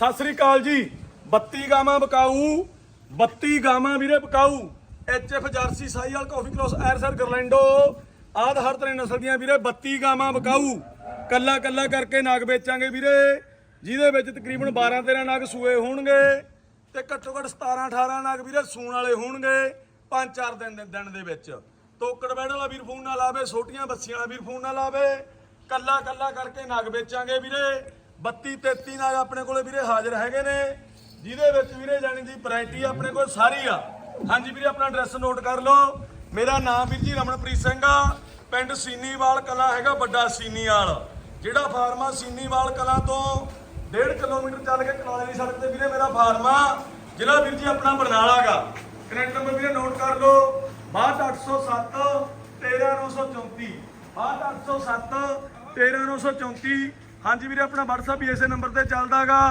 ਸਤਿ ਸ੍ਰੀ ਅਕਾਲ ਜੀ। 32 ਗਾਵਾਂ ਬਕਾਊ 32 ਗਾਵਾਂ ਵੀਰੇ ਬਕਾਊ ਐਚਐਫ ਜਰਸੀ ਸਾਈਵਾਲ ਕਾਫੀ ਕ੍ਰੋਸ ਐਰਸਰ ਗਰਲੈਂਡੋ ਆਦ ਹਰ ਤਰ੍ਹਾਂ ਨਸਲ ਦੀਆਂ ਵੀਰੇ 32 ਗਾਵਾਂ ਬਕਾਊ ਕੱਲਾ ਕੱਲਾ ਕਰਕੇ ਨਾਗ ਵੇਚਾਂਗੇ ਵੀਰੇ। ਜਿਹਦੇ ਵਿੱਚ ਤਕਰੀਬਨ 12 13 ਨਾਗ ਸੂਏ ਹੋਣਗੇ ਤੇ ਘੱਟੋ ਘੱਟ 17 18 ਨਾਗ ਵੀਰੇ ਸੂਣ ਵਾਲੇ ਹੋਣਗੇ 5-4 ਦਿਨ ਦੇ ਦਿਨ ਦੇ ਵਿੱਚ। ਤੋਕੜ ਬੈੜ ਵਾਲਾ ਵੀਰ ਫੋਨ ਨਾਲ ਲਾਵੇ, ਛੋਟੀਆਂ ਬੱਸੀਆਂ ਵਾਲਾ ਵੀਰ ਫੋਨ ਨਾਲ ਆਵੇ ਕੱਲਾ ਕੱਲਾ ਕਰਕੇ ਨਾਗ ਵੇਚਾਂਗੇ ਵੀਰੇ। 32 33 ਨਾਲ ਆਪਣੇ ਕੋਲੇ ਵੀਰੇ ਹਾਜ਼ਰ ਹੈਗੇ ਨੇ, ਜਿਹਦੇ ਵਿੱਚ ਵੀਰੇ ਜਾਣੀ ਦੀ ਵੈਰਾਈਟੀ ਆਪਣੇ ਕੋਲ ਸਾਰੀ ਆ। ਹਾਂਜੀ ਵੀਰੇ, ਆਪਣਾ ਐਡਰੈਸ ਨੋਟ ਕਰ ਲਓ। ਮੇਰਾ ਨਾਮ ਵੀਰ ਜੀ ਰਮਨਪ੍ਰੀਤ ਸਿੰਘ ਆ। ਪਿੰਡ ਸੀਨੀਵਾਲ ਕਲਾ ਹੈਗਾ, ਵੱਡਾ ਸੀਨੀਵਾਲ। ਜਿਹੜਾ ਫਾਰਮਾ ਸੀਨੀਵਾਲ ਕਲਾ ਤੋਂ 1.5 ਕਿਲੋਮੀਟਰ ਚੱਲ ਕੇ ਕਨਾਲੇ ਦੀ ਸੜਕ ਤੇ ਵੀਰੇ ਮੇਰਾ ਫਾਰਮਾ ਜ਼ਿਲ੍ਹਾ ਵੀਰ ਜੀ ਆਪਣਾ ਬਰਨਾਲਾ ਗਾ। ਕਨੈਕਟ ਨੰਬਰ ਵੀਰੇ ਨੋਟ ਕਰ ਲਓ। 62807 13934 62807 13934 ਹਾਂਜੀ ਵੀਰੇ, ਆਪਣਾ WhatsApp ਵੀ ਇਸੇ ਨੰਬਰ ਤੇ ਚੱਲਦਾਗਾ।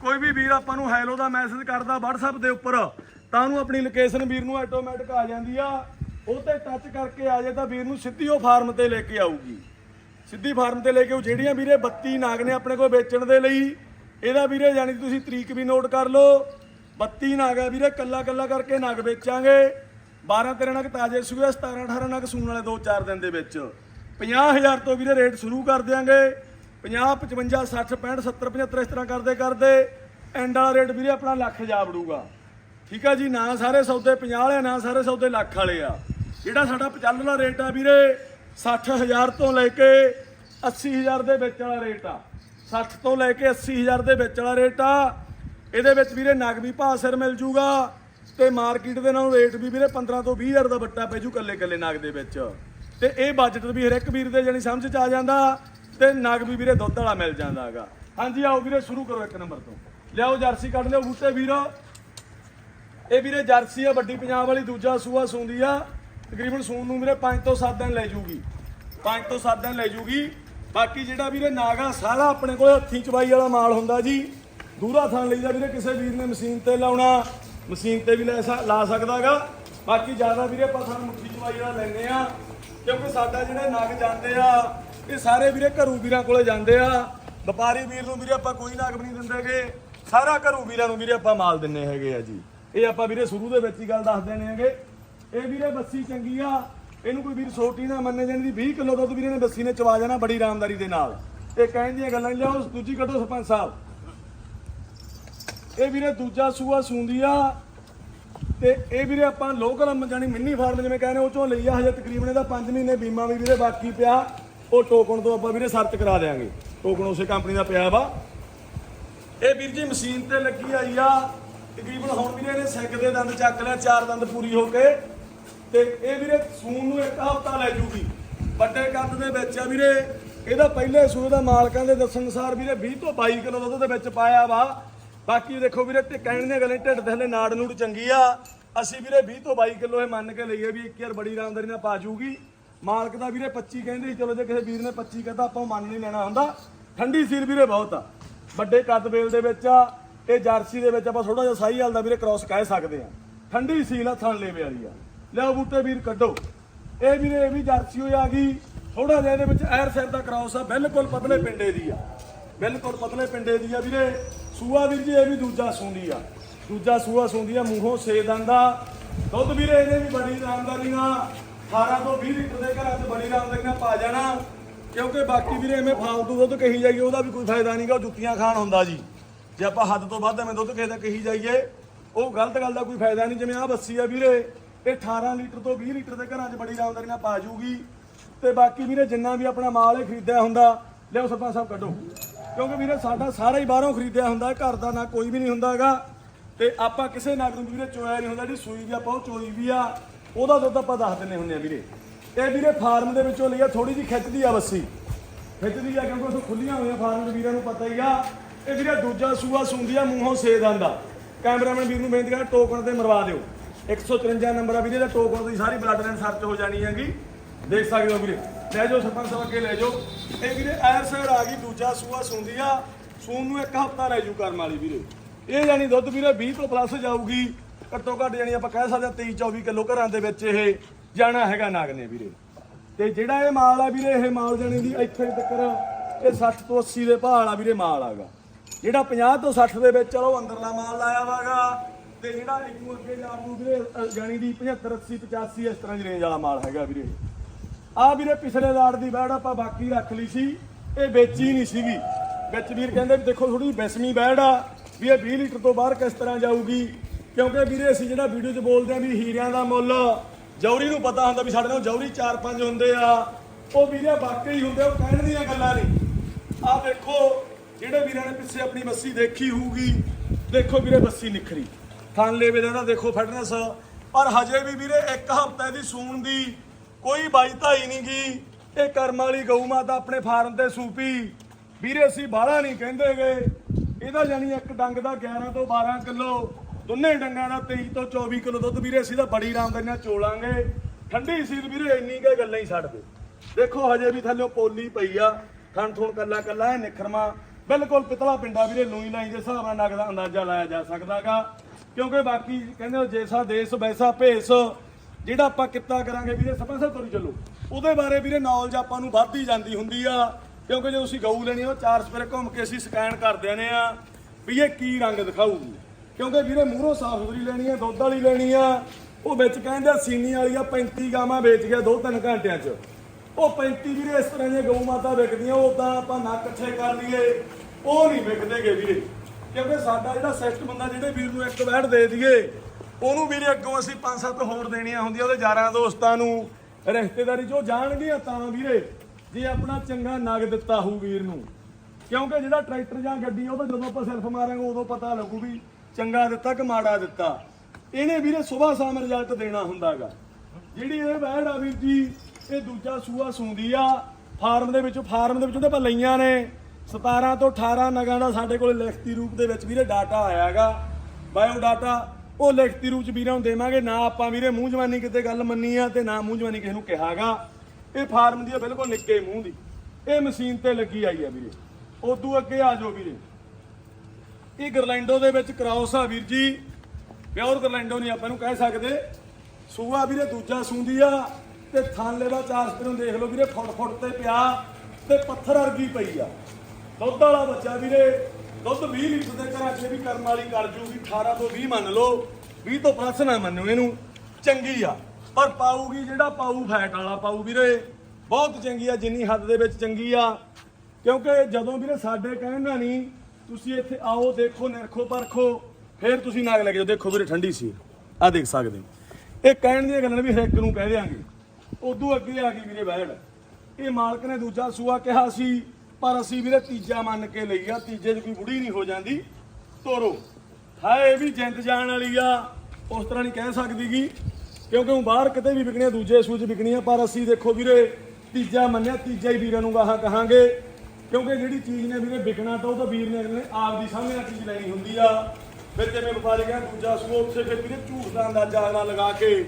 ਕੋਈ ਵੀ ਵੀਰ ਆਪਾਂ ਨੂੰ ਹੈਲੋ ਦਾ ਮੈਸੇਜ ਕਰਦਾ WhatsApp ਦੇ ਉੱਪਰ, ਤਾਂ ਉਹਨੂੰ ਆਪਣੀ ਲੋਕੇਸ਼ਨ ਵੀਰ ਨੂੰ ਆਟੋਮੈਟਿਕ ਆ ਜਾਂਦੀ ਆ। ਉਹ ਤੇ ਟੱਚ ਕਰਕੇ ਆ ਜਾਏ ਤਾਂ ਵੀਰ ਨੂੰ ਸਿੱਧੀ ਉਹ ਫਾਰਮ ਤੇ ਲੈ ਕੇ ਆਊਗੀ। ਸਿੱਧੀ ਫਾਰਮ ਤੇ ਲੈ ਕੇ ਉਹ ਜਿਹੜੀਆਂ ਵੀਰੇ 32 ਨਾਗ ਨੇ ਆਪਣੇ ਕੋਲ ਵੇਚਣ ਦੇ ਲਈ, ਇਹਦਾ ਵੀਰੇ ਯਾਨੀ ਕਿ ਤੁਸੀਂ ਤਰੀਕ ਵੀ ਨੋਟ ਕਰ ਲਓ। 32 ਨਾਗ ਆ ਵੀਰੇ, ਕੱਲਾ ਕੱਲਾ ਕਰਕੇ ਨਾਗ ਵੇਚਾਂਗੇ। 12 13 ਨਗ ਤਾਜ਼ੇ ਸੂਏ 17 18 ਨਗ ਸੂਣ ਵਾਲੇ 2-4 ਦਿਨ ਦੇ ਵਿੱਚ। 50000 ਤੋਂ ਵੀਰੇ ਰੇਟ ਸ਼ੁਰੂ ਕਰ ਦਿਆਂਗੇ। 50 55 60 65 70 75 ਇਸ ਤਰ੍ਹਾਂ ਕਰਦੇ ਕਰਦੇ ਐਂਡ ਵਾਲਾ ਰੇਟ ਵੀਰੇ ਆਪਣਾ ਲੱਖ ਜਾ ਵੜੂਗਾ। ਠੀਕ ਆ ਜੀ ਨਾ ਸਾਰੇ ਸੌਦੇ 50 ਵਾਲੇ ਆ, ਨਾ ਸਾਰੇ ਸੌਦੇ ਲੱਖ ਵਾਲੇ ਆ। ਜਿਹੜਾ ਸਾਡਾ ਚੱਲਣਾ ਰੇਟ ਆ ਵੀਰੇ 60000 ਤੋਂ ਲੈ ਕੇ 80000 ਦੇ ਵਿੱਚ ਵਾਲਾ ਰੇਟ ਆ। 60 ਤੋਂ ਲੈ ਕੇ 80000 ਦੇ ਵਿੱਚ ਵਾਲਾ ਰੇਟ ਆ। ਇਹਦੇ ਵਿੱਚ ਵੀਰੇ ਨਗ ਵੀ ਭਾਅ ਸਿਰ ਮਿਲ ਜੂਗਾ ਤੇ ਮਾਰਕੀਟ ਦੇ ਨਾਲੋਂ ਰੇਟ ਵੀ ਵੀਰੇ 15 ਤੋਂ 20000 ਦਾ ਬੱਟਾ ਪੈ ਜੂ ਕੱਲੇ ਕੱਲੇ ਨਗ ਦੇ ਵਿੱਚ। ਤੇ ਇਹ ਬਜਟ ਵੀ ਹਰ ਇੱਕ ਵੀਰ ਦੇ ਜਾਨੀ ਸਮਝ ਚ ਆ ਜਾਂਦਾ। ਤੇ ਨਗ ਵੀਰੇ ਦੁੱਧ ਵਾਲਾ ਮਿਲ ਜਾਂਦਾ ਹੈਗਾ। ਹਾਂਜੀ, ਆਓ ਵੀਰੇ ਸ਼ੁਰੂ ਕਰੋ ਇੱਕ ਨੰਬਰ ਤੋਂ। ਲਿਆਓ ਜਰਸੀ, ਕੱਢ ਲਿਓ ਬੂਟੇ ਵੀਰੋ। ਇਹ ਵੀਰੇ ਜਰਸੀ ਆ, ਵੱਡੀ ਪੰਜਾਬ ਵਾਲੀ, ਦੂਜਾ ਸੂਆ ਸੂੰਦੀ ਆ। ਤਕਰੀਬਨ ਸੂਣ ਨੂੰ ਵੀਰੇ 5 ਤੋਂ 7 ਦਿਨ ਲੈ ਜੂਗੀ। 5 ਤੋਂ 7 ਦਿਨ ਲੈ ਜੂਗੀ। ਬਾਕੀ ਜਿਹੜਾ ਵੀਰੇ ਨਾਗਾ ਸਾਰਾ ਆਪਣੇ ਕੋਲ ਹੱਥੀਂ ਚਵਾਈ ਵਾਲਾ ਮਾਲ ਹੁੰਦਾ ਜੀ। ਦੂਰਾ ਥਾਂ ਲਈਦਾ ਵੀਰੇ ਕਿਸੇ ਵੀਰ ਨੇ ਮਸ਼ੀਨ ਤੇ ਲਾਉਣਾ, ਮਸ਼ੀਨ ਤੇ ਵੀ ਲੈ ਸਕ- ਲਾ ਸਕਦਾਗਾ ਬਾਕੀ ਜ਼ਿਆਦਾ ਵੀਰੇ ਆਪਾਂ ਸਾਨੂੰ ਮੁੱਠੀ ਚਵਾਈ ਵਾਲਾ ਲੈਂਦੇ ਆ। ਕਿਉਂਕਿ ਸਾਡਾ ਜਿਹੜੇ ਨਗ ਜਾਂਦੇ ਆ ਇਹ ਸਾਰੇ ਵੀਰੇ ਘਰੂ ਵੀਰਾਂ ਕੋਲੇ ਜਾਂਦੇ ਆ। ਵਪਾਰੀ ਵੀਰ ਨੂੰ ਵੀਰੇ ਆਪਾਂ ਕੋਈ ਨਗ ਨਹੀਂ ਦਿੰਦੇਗੇ ਸਾਰਾ ਘਰੂ ਵੀਰਾਂ ਨੂੰ ਵੀਰੇ ਆਪਾਂ ਮਾਲ ਦਿੰਨੇ ਹੈਗੇ ਆ ਜੀ। ਇਹ ਆਪਾਂ ਵੀਰੇ ਸ਼ੁਰੂ ਦੇ ਵਿੱਚ ਹੀ ਗੱਲ ਦੱਸ ਦੇਣੇ ਹੈਗੇ। ਇਹ ਵੀਰੇ ਬੱਸੀ ਚੰਗੀ ਆ। ਇਹਨੂੰ ਕੋਈ ਵੀਰ ਛੋਟੀ ਨਾ ਮੰਨੇ ਜਾਣੀ ਦੀ 20 ਕਿਲੋ ਦੁੱਧ ਵੀਰੇ ਨੇ ਬੱਸੀ ਨੇ ਚਵਾ ਜਾਣਾ ਬੜੀ ਆਰਾਮਦਾਰੀ ਦੇ ਨਾਲ। ਇਹ ਕਹਿਣ ਦੀਆਂ ਗੱਲਾਂ ਲਿਆਓ ਦੂਜੀ ਕੱਢੋ ਸਰਪੰਚ ਸਾਹਿਬ। ਇਹ ਵੀਰੇ ਦੂਜਾ ਸੂਆ ਸੂੰਦੀ ਆ। ਤੇ ਇਹ ਵੀਰੇ ਆਪਾਂ ਲੋਕਲ ਜਾਨੀ ਮਿੰਨੀ ਫਾਰਮ ਜਿਵੇਂ ਕਹਿੰਦੇ ਉਹ ਚੋਂ ਲਈ ਆ, ਹਜੇ ਤਕਰੀਬਨ ਇਹਦਾ 5 ਮਹੀਨੇ ਬੀਮਾ ਵੀ ਵੀਰੇ ਬਾਕੀ ਪਿਆ। ਉਹ ਟੋਕਨ ਤੋਂ ਆਪਾਂ ਵੀਰੇ ਸਰਚ ਕਰਾ ਦੇਾਂਗੇ ਟੋਕਨ ਉਸੇ ਕੰਪਨੀ ਦਾ ਪਿਆ ਵਾ। ਇਹ ਵੀਰ ਜੀ ਮਸ਼ੀਨ ਤੇ ਲੱਗੀ ਆਈ ਆ। ਤਕਰੀਬਨ ਹੁਣ ਵੀਰੇ ਇਹਨੇ ਸਿੱਕ ਦੇ ਦੰਦ ਚੱਕ ਲਿਆ ਚਾਰ ਦੰਦ ਪੂਰੀ ਹੋ ਕੇ। ਤੇ ਇਹ ਵੀਰੇ ਸੂਨ ਨੂੰ ਇੱਕ ਹਫ਼ਤਾ ਲੈ ਜੂਗੀ। ਵੱਡੇ ਕੱਦ ਦੇ ਵਿੱਚ ਆ ਵੀਰੇ। ਇਹਦਾ ਪਹਿਲੇ ਸੂਏ ਦਾ ਮਾਲਕਾਂ ਦੇ ਦੱਸਣ ਅਨੁਸਾਰ ਵੀਰੇ 20 ਤੋਂ 22 ਕਿਲੋ ਦੁੱਧ ਦੇ ਵਿੱਚ ਪਾਇਆ ਵਾ। ਬਾਕੀ ਦੇਖੋ ਵੀਰੇ ਤੇ ਕਹਿਣ ਦੀਆਂ ਗੱਲਾਂ ਢਿੱਡ ਥੱਲੇ ਨਾੜ ਨੂੜ ਚੰਗੀ ਆ। ਅਸੀਂ ਵੀਰੇ 20 ਤੋਂ 22 ਕਿਲੋ ਇਹ ਮੰਨ ਕੇ ਲਈਏ ਵੀ ਇੱਕ ਯਾਰ ਬੜੀ ਆਰਾਮਦਾਰੀ ਨਾਲ ਪਾ ਜੂਗੀ। ਮਾਲਕ ਦਾ ਵੀਰੇ 25 ਕਹਿੰਦੇ ਸੀ, ਚਲੋ ਜੇ ਕਿਸੇ ਵੀਰ ਨੇ 25 ਕਹਿੰਦਾ ਆਪਾਂ ਉਹ ਮੰਨ ਨਹੀਂ ਲੈਣਾ ਹੁੰਦਾ। ਠੰਡੀ ਸੀਰ ਵੀਰੇ ਬਹੁਤ ਆ। ਵੱਡੇ ਕਦਬੇਲ ਦੇ ਵਿੱਚ ਆ, ਇਹ ਜਰਸੀ ਦੇ ਵਿੱਚ ਆਪਾਂ ਥੋੜਾ ਜਿਹਾ ਸਾਈ ਹਾਲ ਦਾ ਵੀਰੇ ਕ੍ਰਾਸ ਕਹਿ ਸਕਦੇ ਆ ਠੰਡੀ ਸੀਲ ਆ, ਥਣ ਲੇਵੇ ਵਾਲੀ ਆ। ਲਿਆਓ ਬੂਟੇ ਵੀਰ, ਕੱਢੋ। ਇਹ ਵੀਰੇ, ਇਹ ਵੀ ਜਰਸੀ ਹੋਈ ਆ ਗਈ। ਥੋੜਾ ਜਿਹਾ ਇਹਦੇ ਵਿੱਚ ਐਰ ਸਿਰ ਦਾ ਕ੍ਰਾਸ ਆ, ਬਿਲਕੁਲ ਪਤਲੇ ਪਿੰਡੇ ਦੀ ਆ। ਬਿਲਕੁਲ ਪਤਲੇ ਪਿੰਡੇ ਦੀ ਆ ਵੀਰੇ। ਸੂਆ ਵੀਰ ਜੀ, ਇਹ ਵੀ ਦੂਜਾ ਸੂੰਦੀ ਆ। ਦੂਜਾ ਸੂਆ ਸੂੰਦੀ ਆ, ਮੂੰਹੋਂ ਸੇ ਦੰਦਾ ਦੁੱਧ ਵੀਰੇ, ਇਹਦੇ ਵੀ ਬੜੀ ਆਰਾਮਦਾਰੀ ਨਾਲ 18 ਤੋਂ 20 ਲੀਟਰ ਦੇ ਘਰਾਂ 'ਚ ਬੜੀ ਆਰਾਮਦਾਰੀ ਨਾਲ ਪਾ ਜਾਣਾ। ਕਿਉਂਕਿ ਬਾਕੀ ਵੀਰੇ ਐਵੇਂ ਫਾਲਤੂ ਦੁੱਧ ਕਹੀ ਜਾਈਏ, ਉਹਦਾ ਵੀ ਕੋਈ ਫਾਇਦਾ ਨਹੀਂਗਾ ਉਹ ਜੁੱਤੀਆਂ ਖਾਣ ਹੁੰਦਾ ਜੀ। ਜੇ ਆਪਾਂ ਹੱਦ ਤੋਂ ਵੱਧ ਐਵੇਂ ਦੁੱਧ ਕਿਸੇ ਦਾ ਕਹੀ ਜਾਈਏ, ਉਹ ਗਲਤ ਗੱਲ ਦਾ ਕੋਈ ਫਾਇਦਾ ਨਹੀਂ ਜਿਵੇਂ ਆਹ ਬੱਸੀ ਆ ਵੀਰੇ, ਇਹ 18 ਲੀਟਰ ਤੋਂ 20 ਲੀਟਰ ਦੇ ਘਰਾਂ 'ਚ ਬੜੀ ਆਰਾਮਦਾਰੀ ਨਾਲ ਪਾ ਜੂਗੀ ਤੇ ਬਾਕੀ ਵੀਰੇ ਜਿੰਨਾ ਵੀ ਆਪਣਾ ਮਾਲ ਇਹ ਖਰੀਦਿਆ ਹੁੰਦਾ, ਲਿਆਓ ਸਰਪੰਚ ਸਾਹਿਬ, ਕੱਢੋ। ਕਿਉਂਕਿ ਵੀਰੇ ਸਾਡਾ ਸਾਰਾ ਹੀ ਬਾਹਰੋਂ ਖਰੀਦਿਆ ਹੁੰਦਾ, ਘਰ ਦਾ ਨਾ ਕੋਈ ਵੀ ਨਹੀਂ ਹੁੰਦਾਗਾ ਤੇ ਆਪਾਂ ਕਿਸੇ ਨਗ ਨੂੰ ਵੀਰੇ ਚੋਇਆ ਨਹੀਂ ਹੁੰਦਾ, ਜਿਹੜੀ ਸੂਈ ਵੀ ਆਪਾਂ ਉਹ ਚੋਈ ਵੀ ਆ। ਉਹਦਾ ਦੁੱਧ ਆਪਾਂ ਦੱਸ ਦਿੰਨੇ ਹੁੰਦੇ ਆ ਵੀਰੇ। ਇਹ ਵੀਰੇ ਫਾਰਮ ਦੇ ਵਿੱਚੋਂ ਲਈ ਆ ਥੋੜੀ ਜਿਹੀ ਖਿੱਚਦੀ ਆ ਬੱਸੀ। ਖਿੱਚਦੀ ਆ ਕਿਉਂਕਿ ਉਹ ਖੁੱਲੀਆਂ ਹੋਈਆਂ ਫਾਰਮ ਦੇ ਵੀਰਾਂ ਨੂੰ ਪਤਾ ਹੀ ਆ। ਇਹ ਵੀਰੇ ਦੂਜਾ ਸੂਆ ਸੁੰਦੀ ਆ ਮੂੰਹੋਂ ਸੇ ਦੰਦਾ ਕੈਮਰਾਮੈਨ ਵੀਰ ਨੂੰ ਬੇਨਤੀ ਕਰਾਂ ਟੋਕਨ ਤੇ ਮਰਵਾ ਦਿਓ। 153 ਨੰਬਰ ਆ ਵੀਰੇ ਦਾ ਟੋਕਨ ਦੀ ਸਾਰੀ ਬਲੱਡ ਲਾਈਨ ਸਰਚ ਹੋ ਜਾਣੀ ਹੈਗੀ। ਦੇਖ ਸਕਦੇ ਹੋ ਵੀਰੇ। ਲੈ ਜਾਓ ਸਰਪੰਚ ਸਾਹਿਬ ਅੱਗੇ, ਲੈ ਜਾਓ। ਇਹ ਵੀਰੇ ਐਰ ਸਾਈਡ ਆ ਗਈ, ਦੂਜਾ ਸੂਆ ਸੁੰਦੀ ਆ ਸੂਨ ਨੂੰ ਇੱਕ ਹਫਤਾ ਲੈ ਜੂ ਕਰਮ ਵਾਲੀ ਵੀਰੇ। ਇਹ ਜਾਨੀ ਦੁੱਧ ਵੀਰੇ 20 ਤੋਂ ਪਲੱਸ ਜਾਊਗੀ। ਘੱਟੋ ਘੱਟ ਜਾਨੀ ਆਪਾਂ ਕਹਿ ਸਕਦੇ ਹਾਂ 23 24 ਕਿਲੋ ਘਰਾਂ ਦੇ ਵਿੱਚ ਇਹ ਜਾਣਾ ਹੈਗਾ ਨਾਗ ਨੇ ਵੀਰੇ। ਤੇ ਜਿਹੜਾ ਇਹ ਮਾਲ ਆ ਵੀਰੇ, ਇਹ ਮਾਲ ਜਾਣੀ ਦੀ ਇੱਥੇ ਤੱਕ ਇਹ 60 ਤੋਂ 80 ਦੇ ਭਾਅ ਵਾਲਾ ਵੀਰੇ ਮਾਲ ਆਗਾ। ਜਿਹੜਾ 50 ਤੋਂ 60 ਦੇ ਵਿੱਚ ਚਲੋ ਅੰਦਰਲਾ ਮਾਲ ਲਾਇਆ ਵਾਗਾ। ਤੇ ਜਿਹੜਾ ਇਹਨੂੰ ਅੱਗੇ ਜਾਣ ਨੂੰ ਵੀਰੇ ਜਾਣੀ ਦੀ 75 80 85 ਇਸ ਤਰ੍ਹਾਂ ਦੀ ਰੇਂਜ ਵਾਲਾ ਮਾਲ ਹੈਗਾ ਵੀਰੇ। ਆ ਵੀਰੇ ਪਿਛਲੇ ਲਾੜ ਦੀ ਬੈੜ ਆਪਾਂ ਬਾਕੀ ਰੱਖ ਲਈ ਸੀ, ਇਹ ਵੇਚੀ ਨਹੀਂ ਸੀਗੀ। ਵਿੱਚ ਵੀਰ ਕਹਿੰਦੇ ਵੀ ਦੇਖੋ ਥੋੜੀ ਬਿਸਮੀ ਬੈੜ ਆ, ਵੀ ਇਹ 20 ਲੀਟਰ ਤੋਂ ਬਾਹਰ ਕਿਸ ਤਰ੍ਹਾਂ ਜਾਊਗੀ। ਕਿਉਂਕਿ ਵੀਰੇ ਅਸੀਂ ਜਿਹੜਾ ਵੀਡੀਓ 'ਚ ਬੋਲਦੇ ਆ ਵੀ ਹੀਰਿਆਂ ਦਾ ਮੁੱਲ, ਜੌਹਰੀ ਨੂੰ ਪਤਾ ਹੁੰਦਾ ਵੀ ਸਾਡੇ ਨਾਲ ਜੌਹਰੀ 4-5 ਹੁੰਦੇ ਆ। ਉਹ ਵੀਰੇ ਵਾਕਈ ਹੁੰਦੇ, ਉਹ ਕਹਿਣ ਦੀਆਂ ਗੱਲਾਂ ਨਹੀਂ ਆ ਦੇਖੋ ਜਿਹੜੇ ਵੀਰਾਂ ਨੇ ਪਿੱਛੇ ਆਪਣੀ ਬੱਸੀ ਦੇਖੀ ਹੋਊਗੀ, ਦੇਖੋ ਵੀਰੇ ਬੱਸੀ ਨਿਖਰੀ। ਥਣ ਲੇਵੇ ਦਾ ਦੇਖੋ ਫਿਟਨੈਸ। ਪਰ ਹਜੇ ਵੀ ਵੀਰੇ ਇੱਕ ਹਫ਼ਤੇ ਦੀ ਸੂਣ ਦੀ ਕੋਈ ਬਾਈ ਧਾਈ ਨਹੀਂ ਗੀ। ਇਹ ਕਰਮ ਵਾਲੀ ਗਊ ਮਾਤਾ ਆਪਣੇ ਫਾਰਮ ਤੇ ਸੂਪੀ। ਵੀਰੇ ਅਸੀਂ ਬਾਹਲਾ ਨਹੀਂ ਕਹਿੰਦੇ ਗਏ ਇਹਦਾ ਜਾਨੀ ਇੱਕ ਡੰਗ ਦਾ 11 ਤੋਂ 12 ਕਿਲੋ ਦੋਨੇ ਡੰਗਾਂ ਦਾ 23 ਤੋਂ 24 ਕਿਲੋ ਦੁੱਧ ਵੀਰੇ ਅਸੀਂ ਤਾਂ ਬੜੀ ਆਰਾਮਦਾਰੀ ਨਾਲ ਚੋਲਾਂਗੇ। ਠੰਡੀ ਸੀਲ ਵੀਰੇ ਇੰਨੀ ਕੁ ਗੱਲਾਂ ਹੀ ਛੱਡ ਦੇ ਦੇਖੋ ਹਜੇ ਵੀ ਥੱਲੇ ਪੋਲੀ ਪਈ ਆ ਥਣ ਥੁਣ ਕੱਲਾ ਕੱਲਾ ਇਹ ਨਿਖਰਮਾ। ਬਿਲਕੁਲ ਪਿਤਲਾ ਪਿੰਡਾ ਵੀਰੇ ਲੂਈ ਲਾਈ ਦੇ ਹਿਸਾਬ ਨਾਲ ਨਗ ਦਾ ਅੰਦਾਜ਼ਾ ਲਾਇਆ ਜਾ ਸਕਦਾਗਾ। ਕਿਉਂਕਿ ਬਾਕੀ ਕਹਿੰਦੇ ਜੈਸਾ ਦੇਸ਼ ਵੈਸਾ ਭੇਸ ਜਿਹੜਾ ਆਪਾਂ ਕਿੱਤਾ ਕਰਾਂਗੇ ਵੀਰੇ ਸਪੈਸ਼ਲ ਤੋਰੀ ਚੱਲੋ। ਉਹਦੇ ਬਾਰੇ ਵੀਰੇ ਨੌਲੇਜ ਆਪਾਂ ਨੂੰ ਵੱਧਦੀ ਜਾਂਦੀ ਹੁੰਦੀ ਆ। ਕਿਉਂਕਿ ਜਦੋਂ ਅਸੀਂ ਗਊ ਲੈਣੀ ਆ, ਉਹ ਚਾਰ ਸਪਰੇ ਘੁੰਮ ਕੇ ਅਸੀਂ ਸਕੈਨ ਕਰ ਦੇਣੇ ਆ ਵੀ ਇਹ ਕੀ ਰੰਗ ਦਿਖਾਊਗੀ। ਕਿਉਂਕਿ ਵੀਰੇ ਮੂਹਰੋਂ ਸਾਫ਼ ਸੁਥਰੀ ਲੈਣੀ ਆ ਦੁੱਧ ਵਾਲੀ ਲੈਣੀ ਆ। ਉਹ ਵਿੱਚ ਕਹਿੰਦੇ ਸੀਨੀ ਵਾਲੀ ਆ 35 ਗਾਵਾਂ ਵੇਚ ਗਿਆ 2-3 ਘੰਟਿਆਂ 'ਚ। ਉਹ 35 ਵੀਰੇ ਇਸ ਤਰ੍ਹਾਂ ਦੀਆਂ ਗਊ ਮਾਤਾ ਵਿਕਦੀਆਂ, ਉਹ ਤਾਂ ਆਪਾਂ ਨੱਕ ਇਕੱਠੇ ਕਰ ਲਈਏ। ਉਹ ਨਹੀਂ ਵਿਕਦੇਗੇ ਵੀਰੇ। ਕਿਉਂਕਿ ਸਾਡਾ ਜਿਹੜਾ ਸਿਸਟਮ ਹੁੰਦਾ ਜਿਹੜੇ ਵੀਰ ਨੂੰ ਇੱਕ ਬੈਠ ਦੇ ਦਈਏ, ਉਹਨੂੰ ਵੀਰੇ ਅੱਗੋਂ ਅਸੀਂ ਪੰਜ ਸੱਤ ਹੋਰ ਦੇਣੀਆਂ ਹੁੰਦੀਆਂ ਉਹਦੇ ਯਾਰਾਂ ਦੋਸਤਾਂ ਨੂੰ। ਰਿਸ਼ਤੇਦਾਰੀ ਜੋ ਜਾਣਗੇ ਤਾਂ ਵੀਰੇ, ਜੇ ਆਪਣਾ ਚੰਗਾ ਨਗ ਦਿੱਤਾ ਹੋਊ ਵੀਰ ਨੂੰ। ਕਿਉਂਕਿ ਜਿਹੜਾ ਟਰੈਕਟਰ ਜਾਂ ਗੱਡੀ ਉਹ ਤਾਂ ਜਦੋਂ ਆਪਾਂ ਸਿਰਫ ਮਾਰਾਂਗੇ, ਉਦੋਂ ਪਤਾ ਲੱਗੂ ਵੀ ਚੰਗਾ ਦਿੱਤਾ ਕਿ ਮਾੜਾ ਦਿੱਤਾ? ਇਹਨੇ ਵੀਰੇ ਸਵੇਰ ਸ਼ਾਮ ਰਿਜ਼ਲਟ ਦੇਣਾ ਹੁੰਦਾਗਾ। ਜਿਹੜੀ ਇਹ ਵੈੜ ਆ ਵੀਰ ਜੀ, ਇਹ ਦੂਜਾ ਸੂਆ ਸੂੰਦੀ ਆ। ਫਾਰਮ ਦੇ ਵਿੱਚੋਂ ਫਾਰਮ ਦੇ ਵਿੱਚੋਂ ਤੇ ਆਪਾਂ ਲਈਆਂ ਨੇ। 17 ਤੋਂ 18 ਨਗਾਂ ਦਾ ਸਾਡੇ ਕੋਲ ਲਿਖਤੀ ਰੂਪ ਦੇ ਵਿੱਚ ਵੀਰੇ ਡਾਟਾ ਆਇਆਗਾ। ਬਾਇਓ ਡਾਟਾ ਉਹ ਲਿਖਤੀ ਰੂਪ ਚ ਵੀਰਾਂ ਨੂੰ ਦੇਵਾਂਗੇ। ਨਾ ਆਪਾਂ ਵੀਰੇ ਮੂੰਹ ਜਵਾਨੀ ਕਿਤੇ ਗੱਲ ਮੰਨੀ ਆ ਤੇ ਨਾ ਮੂੰਹ ਜਵਾਨੀ ਕਿਸੇ ਨੂੰ ਕਿਹਾਗਾ। ਇਹ ਫਾਰਮ ਦੀ ਆ ਬਿਲਕੁਲ ਨਿੱਕੇ ਮੂੰਹ ਦੀ। ਇਹ ਮਸ਼ੀਨ ਤੇ ਲੱਗੀ ਆਈ ਆ ਵੀਰੇ। ਉਦੋਂ ਅੱਗੇ ਆ ਜਾਓ ਵੀਰੇ। ਇਹ ਗਰਲੈਂਡੋ ਦੇ ਵਿੱਚ ਕ੍ਰਾਸ ਆ ਵੀਰ ਜੀ। ਪਿਓਰ ਗਰਲੈਂਡੋ ਨਹੀਂ ਆਪਾਂ ਨੂੰ ਕਹਿ ਸਕਦੇ। ਸੂਆ ਵੀਰੇ ਦੂਜਾ ਸੂੰਦੀ ਆ ਤੇ ਥਾਲੇ ਦਾ ਚਾਰ ਨੂੰ ਦੇਖ ਲਓ ਵੀਰੇ ਫੁੱਟ ਫੁੱਟ ਤੇ ਪਿਆ ਤੇ ਪੱਥਰ ਅਰਗੀ ਪਈ ਆ। ਦੁੱਧ ਵਾਲਾ ਬੱਚਾ ਵੀਰੇ, ਦੁੱਧ 20 ਲੀਟਰ ਦੇ ਘਰਾਂ 'ਚ ਵੀ ਕਰਮ ਵਾਲੀ ਕਰ ਜੂਗੀ 18 ਤੋਂ 20 ਮੰਨ ਲਓ। 20 ਤੋਂ ਪਲੱਸ ਨਾ ਮੰਨੋ ਇਹਨੂੰ, ਚੰਗੀ ਆ। ਪਰ ਪਾਊਗੀ ਜਿਹੜਾ ਪਾਊ ਫੈਟ ਵਾਲਾ ਪਾਊ ਵੀਰੇ, ਬਹੁਤ ਚੰਗੀ ਆ, ਜਿੰਨੀ ਹੱਦ ਦੇ ਵਿੱਚ ਚੰਗੀ ਆ। ਕਿਉਂਕਿ ਜਦੋਂ ਵੀਰੇ ਸਾਡੇ ਕਹਿਣ ਨਾਲ ਨਹੀਂ ਤੁਸੀਂ ਇੱਥੇ ਆਓ, ਦੇਖੋ, ਨਿਰਖੋ, ਪਰਖੋ, ਫਿਰ ਤੁਸੀਂ ਨਾਗ ਲੈ ਕੇ ਜਾਓ। ਦੇਖੋ ਵੀਰੇ, ਠੰਡੀ ਸੀ। ਆ ਦੇਖ ਸਕਦੇ ਹੋ। ਇਹ ਕਹਿਣ ਦੀਆਂ ਗੱਲਾਂ ਨੇ ਵੀ ਹਰੇਕ ਨੂੰ ਕਹਿ ਦਿਆਂਗੇ। ਉਦੋਂ ਅੱਗੇ ਆ ਗਈ ਵੀਰੇ ਬਹਿੜ ਇਹ ਮਾਲਕ ਨੇ ਦੂਜਾ ਸੂਆ ਕਿਹਾ ਸੀ, ਪਰ ਅਸੀਂ ਵੀਰੇ ਤੀਜਾ ਮੰਨ ਕੇ ਲਈ ਆ। ਤੀਜੇ 'ਚ ਕੋਈ ਬੁੜੀ ਨਹੀਂ ਹੋ ਜਾਂਦੀ। ਤੋਰੋ। ਹਾਏ, ਇਹ ਵੀ ਜਿੰਦ ਜਾਣ ਵਾਲੀ ਆ। ਉਸ ਤਰ੍ਹਾਂ ਨਹੀਂ ਕਹਿ ਸਕਦੀਗੀ। ਕਿਉਂਕਿ ਉਹ ਬਾਹਰ ਕਿਤੇ ਵੀ ਵਿਕਣੀਆਂ, ਦੂਜੇ ਸੂਚ ਵਿਕਣੀਆਂ, ਪਰ ਅਸੀਂ ਦੇਖੋ ਵੀਰੇ, ਤੀਜਾ ਮੰਨਿਆ, ਤੀਜਾ ਹੀ ਵੀਰਾਂ ਨੂੰ ਗਾਹਾਂ ਕਹਾਂਗੇ। ਕਿਉਂਕਿ ਜਿਹੜੀ ਚੀਜ਼ ਨੇ ਵੀਰੇ ਵਿਕਣਾ ਤਾਂ ਉਹ ਤਾਂ ਵੀਰ ਨੇ ਅਗਲੇ ਆਪ ਦੀ ਸਾਹਮਣੇ ਚੀਜ਼ ਲੈਣੀ ਹੁੰਦੀ ਆ। ਫਿਰ ਜਿਵੇਂ ਵਪਾਰੀ ਕਹਿੰਦਾ ਦੂਜਾ ਸੂਆ, ਉੱਥੇ ਫਿਰ ਵੀਰੇ ਝੂਠ ਦਾ ਅੰਦਾਜ਼ਾ ਨਾ ਲਗਾ ਕੇ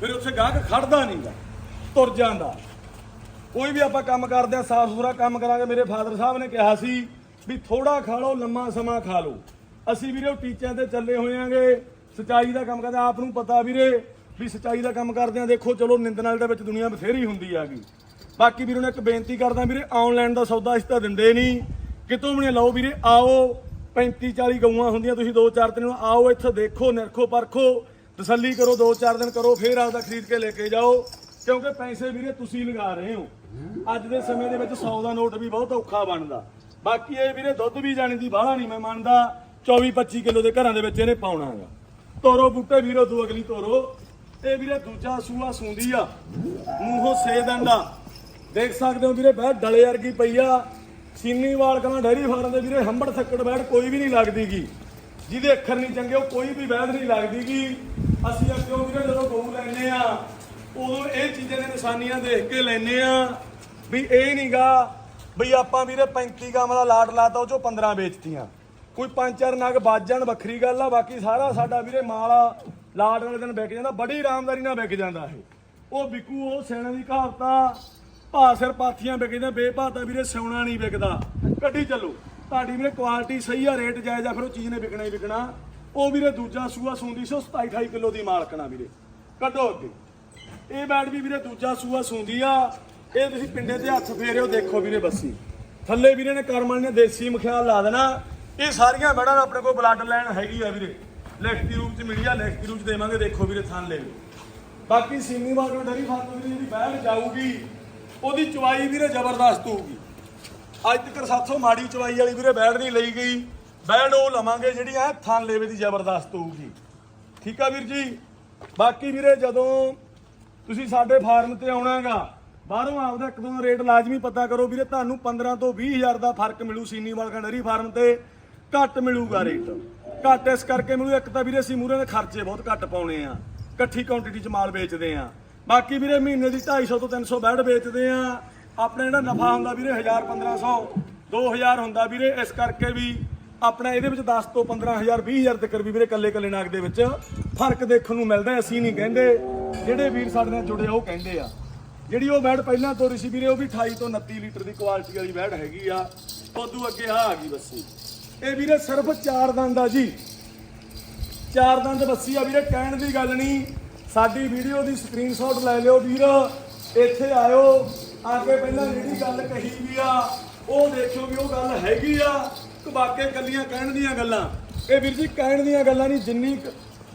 ਫਿਰ ਉੱਥੇ ਗਾਹਕ ਖੜਦਾ ਨਹੀਂਗਾ, ਤੁਰ ਜਾਂਦਾ। ਕੋਈ ਵੀ ਆਪਾਂ ਕੰਮ ਕਰਦੇ ਆ, ਸਾਫ਼ ਸੁਥਰਾ ਕੰਮ ਕਰਾਂਗੇ, ਮੇਰੇ ਫਾਦਰ ਸਾਹਿਬ ਨੇ ਕਿਹਾ ਸੀ ਵੀ ਥੋੜਾ ਖਾ ਲਓ, ਲੰਮਾ ਸਮਾਂ ਖਾ ਲਓ। ਅਸੀਂ ਵੀਰੇ ਉਹ ਟੀਚਿਆਂ ਤੇ ਚੱਲੇ ਹੋਏ ਹੋਇਆਂਗੇ ਸਚਾਈ ਦਾ ਕੰਮ ਕਰਦੇ ਆਪ ਨੂੰ ਪਤਾ ਵੀਰੇ ਵੀ ਸਚਾਈ ਦਾ ਕੰਮ ਕਰਦੇ ਆ। ਦੇਖੋ, ਚਲੋ ਨਿੰਦਨਾਲ ਦੇ ਵਿੱਚ ਦੁਨੀਆ ਬਥੇਰੀ ਹੁੰਦੀ ਆਗੀ ਬਾਕੀ ਵੀਰੋਂ ਨੇ ਇੱਕ ਬੇਨਤੀ ਕਰਦਾ ਵੀਰੇ ਆਨਲਾਈਨ ਦਾ ਸੌਦਾ ਅਸੀਂ ਤਾਂ ਦਿੰਦੇ ਨਹੀਂ। ਕਿਤੋਂ ਵੀ ਨਹੀਂ ਲਓ ਵੀਰੇ, ਆਓ। 35 40 ਗਊਆਂ ਹੁੰਦੀਆਂ, ਤੁਸੀਂ 2-4 ਦਿਨ ਆਓ, ਇੱਥੇ ਦੇਖੋ, ਨਿਰਖੋ, ਪਰਖੋ। ਤਸੱਲੀ ਕਰੋ 2-4 ਦਿਨ ਕਰੋ, ਫਿਰ ਆਪਦਾ ਖਰੀਦ ਕੇ ਲੈ ਕੇ ਜਾਓ। ਕਿਉਂਕਿ ਪੈਸੇ ਵੀਰੇ ਤੁਸੀਂ ਲਗਾ ਰਹੇ ਹੋ। ਅੱਜ ਦੇ ਸਮੇਂ ਦੇ ਵਿੱਚ 100 ਦਾ ਨੋਟ ਵੀ ਬਹੁਤ ਔਖਾ ਬਣਦਾ। ਬਾਕੀ ਇਹ ਵੀਰੇ ਦੁੱਧ ਵੀ ਜਾਣੀ ਦੀ ਬਾਹਲਾ ਨਹੀਂ ਮੈਂ ਮੰਨਦਾ। 24-25 ਕਿਲੋ ਦੇ ਘਰਾਂ ਦੇ ਵਿੱਚ ਇਹਨੇ ਪਾਉਣਾ ਹੈਗਾ। ਤੋਰੋ ਬੂਟੇ ਵੀਰੋ, ਤੂੰ ਅਗਲੀ ਤੋਰੋ। ਇਹ ਵੀਰੇ ਦੂਜਾ ਸੂਆ ਸੁੰਦੀ ਆ। ਮੂੰਹੋਂ ਸੇ ਦੰਦਾ ਦੇਖ ਸਕਦੇ ਹੋ ਵੀਰੇ ਬੈਠ ਡਲੇ ਵਰਗੀ ਪਈ ਆ। ਸੀਨੀ ਕਲਾਂ ਡੈਰੀ ਫਾਰਮ ਦੇ ਵੀਰੇ, ਹੰਬੜ ਥੱਕੜ ਬੈਠ ਕੋਈ ਵੀ ਨਹੀਂ ਲੱਗਦੀਗੀ। ਜਿਹਦੇ ਅੱਖਰ ਨਹੀਂ ਚੰਗੇ, ਉਹ ਕੋਈ ਵੀ ਬੈਠ ਨਹੀਂ ਲੱਗਦੀਗੀ। ਅਸੀਂ ਅੱਗੋਂ ਵੀਰੇ ਜਦੋਂ ਗਊ ਲੈਨੇ ਆ, ਉਦੋਂ ਇਹ ਚੀਜ਼ਾਂ ਦੇ ਨਿਸ਼ਾਨੀਆਂ ਦੇਖ ਕੇ ਲੈਨੇ ਆ ਵੀ ਇਹ ਨਹੀਂਗਾ ਬਈ ਆਪਾਂ ਵੀਰੇ 35 ਗਾਵਾਂ ਦਾ ਲਾਟ ਲਾਤਾ, ਉਹ ਚੋਂ 15 ਵੇਚਤੀਆਂ। ਕੋਈ ਪੰਜ ਚਾਰ ਨਗ ਵੱਜ ਜਾਣ, ਵੱਖਰੀ ਗੱਲ ਆ, ਬਾਕੀ ਸਾਰਾ ਸਾਡਾ ਵੀਰੇ ਮਾਲ ਲਾਟ ਵਾਲੇ ਦਿਨ ਵਿਕ ਜਾਂਦਾ, ਬੜੀ ਆਰਾਮਦਾਰੀ ਨਾਲ ਵਿਕ ਜਾਂਦਾ ਇਹ। ਉਹ ਵਿਕੂ, ਉਹ ਸੈਣਾ ਦੀ ਕਹਾਵਤ ਆ ਸਿਰ ਪਾਥੀਆਂ ਵਿਕਦੀਆਂ, ਬੇਭਾਤਾ ਵੀਰੇ ਸਿਉਣਾ ਨਹੀਂ ਵਿਕਦਾ। ਕੱਢੀ ਚੱਲੋ। ਤੁਹਾਡੀ ਵੀਰੇ ਕੁਆਲਿਟੀ ਸਹੀ ਆ ਰੇਟ ਜਾਇਜ਼ ਆ, ਫਿਰ ਉਹ ਚੀਜ਼ ਨੇ ਵਿਕਣਾ ਹੀ ਵਿਕਣਾ। ਉਹ ਵੀਰੇ ਦੂਜਾ ਸੂਆ ਸੁੰਦੀ ਸੀ, ਉਹ 27 28 ਕਿਲੋ ਦੀ ਮਾਲਕਣਾ ਵੀਰੇ। ਕੱਢੋ ਅੱਗੇ। ਇਹ ਬੈਡ ਵੀ ਵੀਰੇ ਦੂਜਾ ਸੂਆ ਸੁੰਦੀ ਆ। ਇਹ ਤੁਸੀਂ ਪਿੰਡੇ ਤੇ ਹੱਥ ਫੇਰਿਓ, ਦੇਖੋ ਵੀਰੇ ਬੱਸੀ। ਥੱਲੇ ਵੀਰੇ ਨੇ ਕਰਮਲ ਨੇ ਦੇਸੀ ਮਖਿਆਲ ਲਾ ਦੇਣਾ। ਇਹ ਸਾਰੀਆਂ ਬੜਾਂ ਆਪਣੇ ਕੋਲ ਬਲੱਡ ਲਾਈਨ ਹੈਗੀ ਆ ਵੀਰੇ। ਲਿਖਤੀ ਰੂਪ ਚ ਮਿਲੀ ਆ, ਲਿਖਤੀ ਰੂਪ ਚ ਦੇਵਾਂਗੇ, ਦੇਖੋ ਵੀਰੇ ਥਾਂ ਲੈ ਲਓ। ਬਾਕੀ ਸੀਨੀ ਵਾਟਰ ਡਰੀ ਫਾਰਮ ਵੀਰੇ ਜਿਹੜੀ ਬੈਠ ਜਾਊਗੀ ਉਹਦੀ ਚਵਾਈ ਵੀਰੇ ਜ਼ਬਰਦਸਤ ਹੋਊਗੀ। ਅੱਜ ਤੱਕ ਸਾਥੋਂ ਮਾੜੀ ਚਵਾਈ ਵਾਲੀ ਵੀਰੇ ਬੈਠ ਨਹੀਂ ਲਈ ਗਈ। ਬੈਠ ਉਹ ਲਵਾਂਗੇ ਜਿਹੜੀ ਹੈ ਥਾਂ ਲੇਵੇ ਦੀ ਜ਼ਬਰਦਸਤ ਹੋਊਗੀ। ਠੀਕ ਆ ਵੀਰ ਜੀ? ਬਾਕੀ ਵੀਰੇ ਜਦੋਂ ਤੁਸੀਂ ਸਾਡੇ ਫਾਰਮ ਤੇ ਆਉਣਾਗਾ, ਬਾਹਰੋਂ ਆਪਦਾ ਇੱਕ ਦੋ ਰੇਟ ਲਾਜ਼ਮੀ ਪਤਾ ਕਰੋ ਵੀਰੇ, ਤੁਹਾਨੂੰ 15 ਤੋਂ 20 ਹਜ਼ਾਰ ਦਾ ਫ਼ਰਕ ਮਿਲੂ ਸੀਨੀ ਵਾਲਕਾ ਫਾਰਮ ਤੇ। ਘੱਟ ਮਿਲੂਗਾ ਰੇਟ। ਘੱਟ ਇਸ ਕਰਕੇ ਮਿਲੂ, ਇੱਕ ਤਾਂ ਵੀਰੇ ਅਸੀਂ ਮੂਹਰੇ ਦੇ ਖਰਚੇ ਬਹੁਤ ਘੱਟ ਪਾਉਣੇ ਆ। ਇਕੱਠੀ ਕੁਆਂਟੀਟੀ ਚ ਮਾਲ ਵੇਚਦੇ ਆ। ਬਾਕੀ ਵੀਰੇ ਮਹੀਨੇ ਦੀ 250 ਤੋਂ 300 ਬੈਡ ਵੇਚਦੇ ਆ। ਆਪਣਾ ਜਿਹੜਾ ਨਫਾ ਹੁੰਦਾ ਵੀਰੇ 1000 1500 2000 ਹੁੰਦਾ ਵੀਰੇ, ਇਸ ਕਰਕੇ ਵੀ ਆਪਣਾ ਇਹਦੇ ਵਿੱਚ 10 ਤੋਂ 15000 20000 ਤੱਕ ਵੀ ਵੀਰੇ ਕੱਲੇ ਕੱਲੇ ਨਾਗ ਦੇ ਵਿੱਚ ਫ਼ਰਕ ਦੇਖਣ ਨੂੰ ਮਿਲਦਾ ਅਸੀਂ ਨਹੀਂ ਕਹਿੰਦੇ। ਜਿਹੜੇ ਵੀਰ ਸਾਡੇ ਨਾਲ ਜੁੜੇ ਆ, ਉਹ ਕਹਿੰਦੇ ਆ। ਜਿਹੜੀ ਉਹ ਬੈਡ ਪਹਿਲਾਂ ਤੋਂ ਸੀ ਵੀਰੇ, ਉਹ ਵੀ 28 ਤੋਂ 29 ਲੀਟਰ ਦੀ ਕੁਆਲਿਟੀ ਵਾਲੀ ਬੈਡ ਹੈਗੀ ਆ। ਉਦੋਂ ਅੱਗੇ ਆ ਆ ਗਈ ਬੱਸੀ। ਇਹ ਵੀਰੇ ਸਿਰਫ 4 ਦੰਦ ਆ ਜੀ। ਚਾਰ ਦੰਦ ਬੱਸੀ ਆ ਵੀਰੇ, ਕਹਿਣ ਦੀ ਗੱਲ ਨਹੀਂ। ਸਾਡੀ ਵੀਡੀਓ ਦੀ ਸਕਰੀਨਸ਼ਾਟ ਲੈ ਲਿਓ ਵੀਰ। ਇੱਥੇ ਆਇਓ। ਆ ਕੇ ਪਹਿਲਾਂ ਜਿਹੜੀ ਗੱਲ ਕਹੀ ਵੀ ਆ, ਉਹ ਦੇਖਿਓ ਵੀ ਉਹ ਗੱਲ ਹੈਗੀ ਆ। ਕਿ ਵਾਕਿਆ ਕੱਲੀਆਂ ਕਹਿਣ ਦੀਆਂ ਗੱਲਾਂ। ਇਹ ਵੀਰ ਜੀ ਕਹਿਣ ਦੀਆਂ ਗੱਲਾਂ ਨਹੀਂ, ਜਿੰਨੀ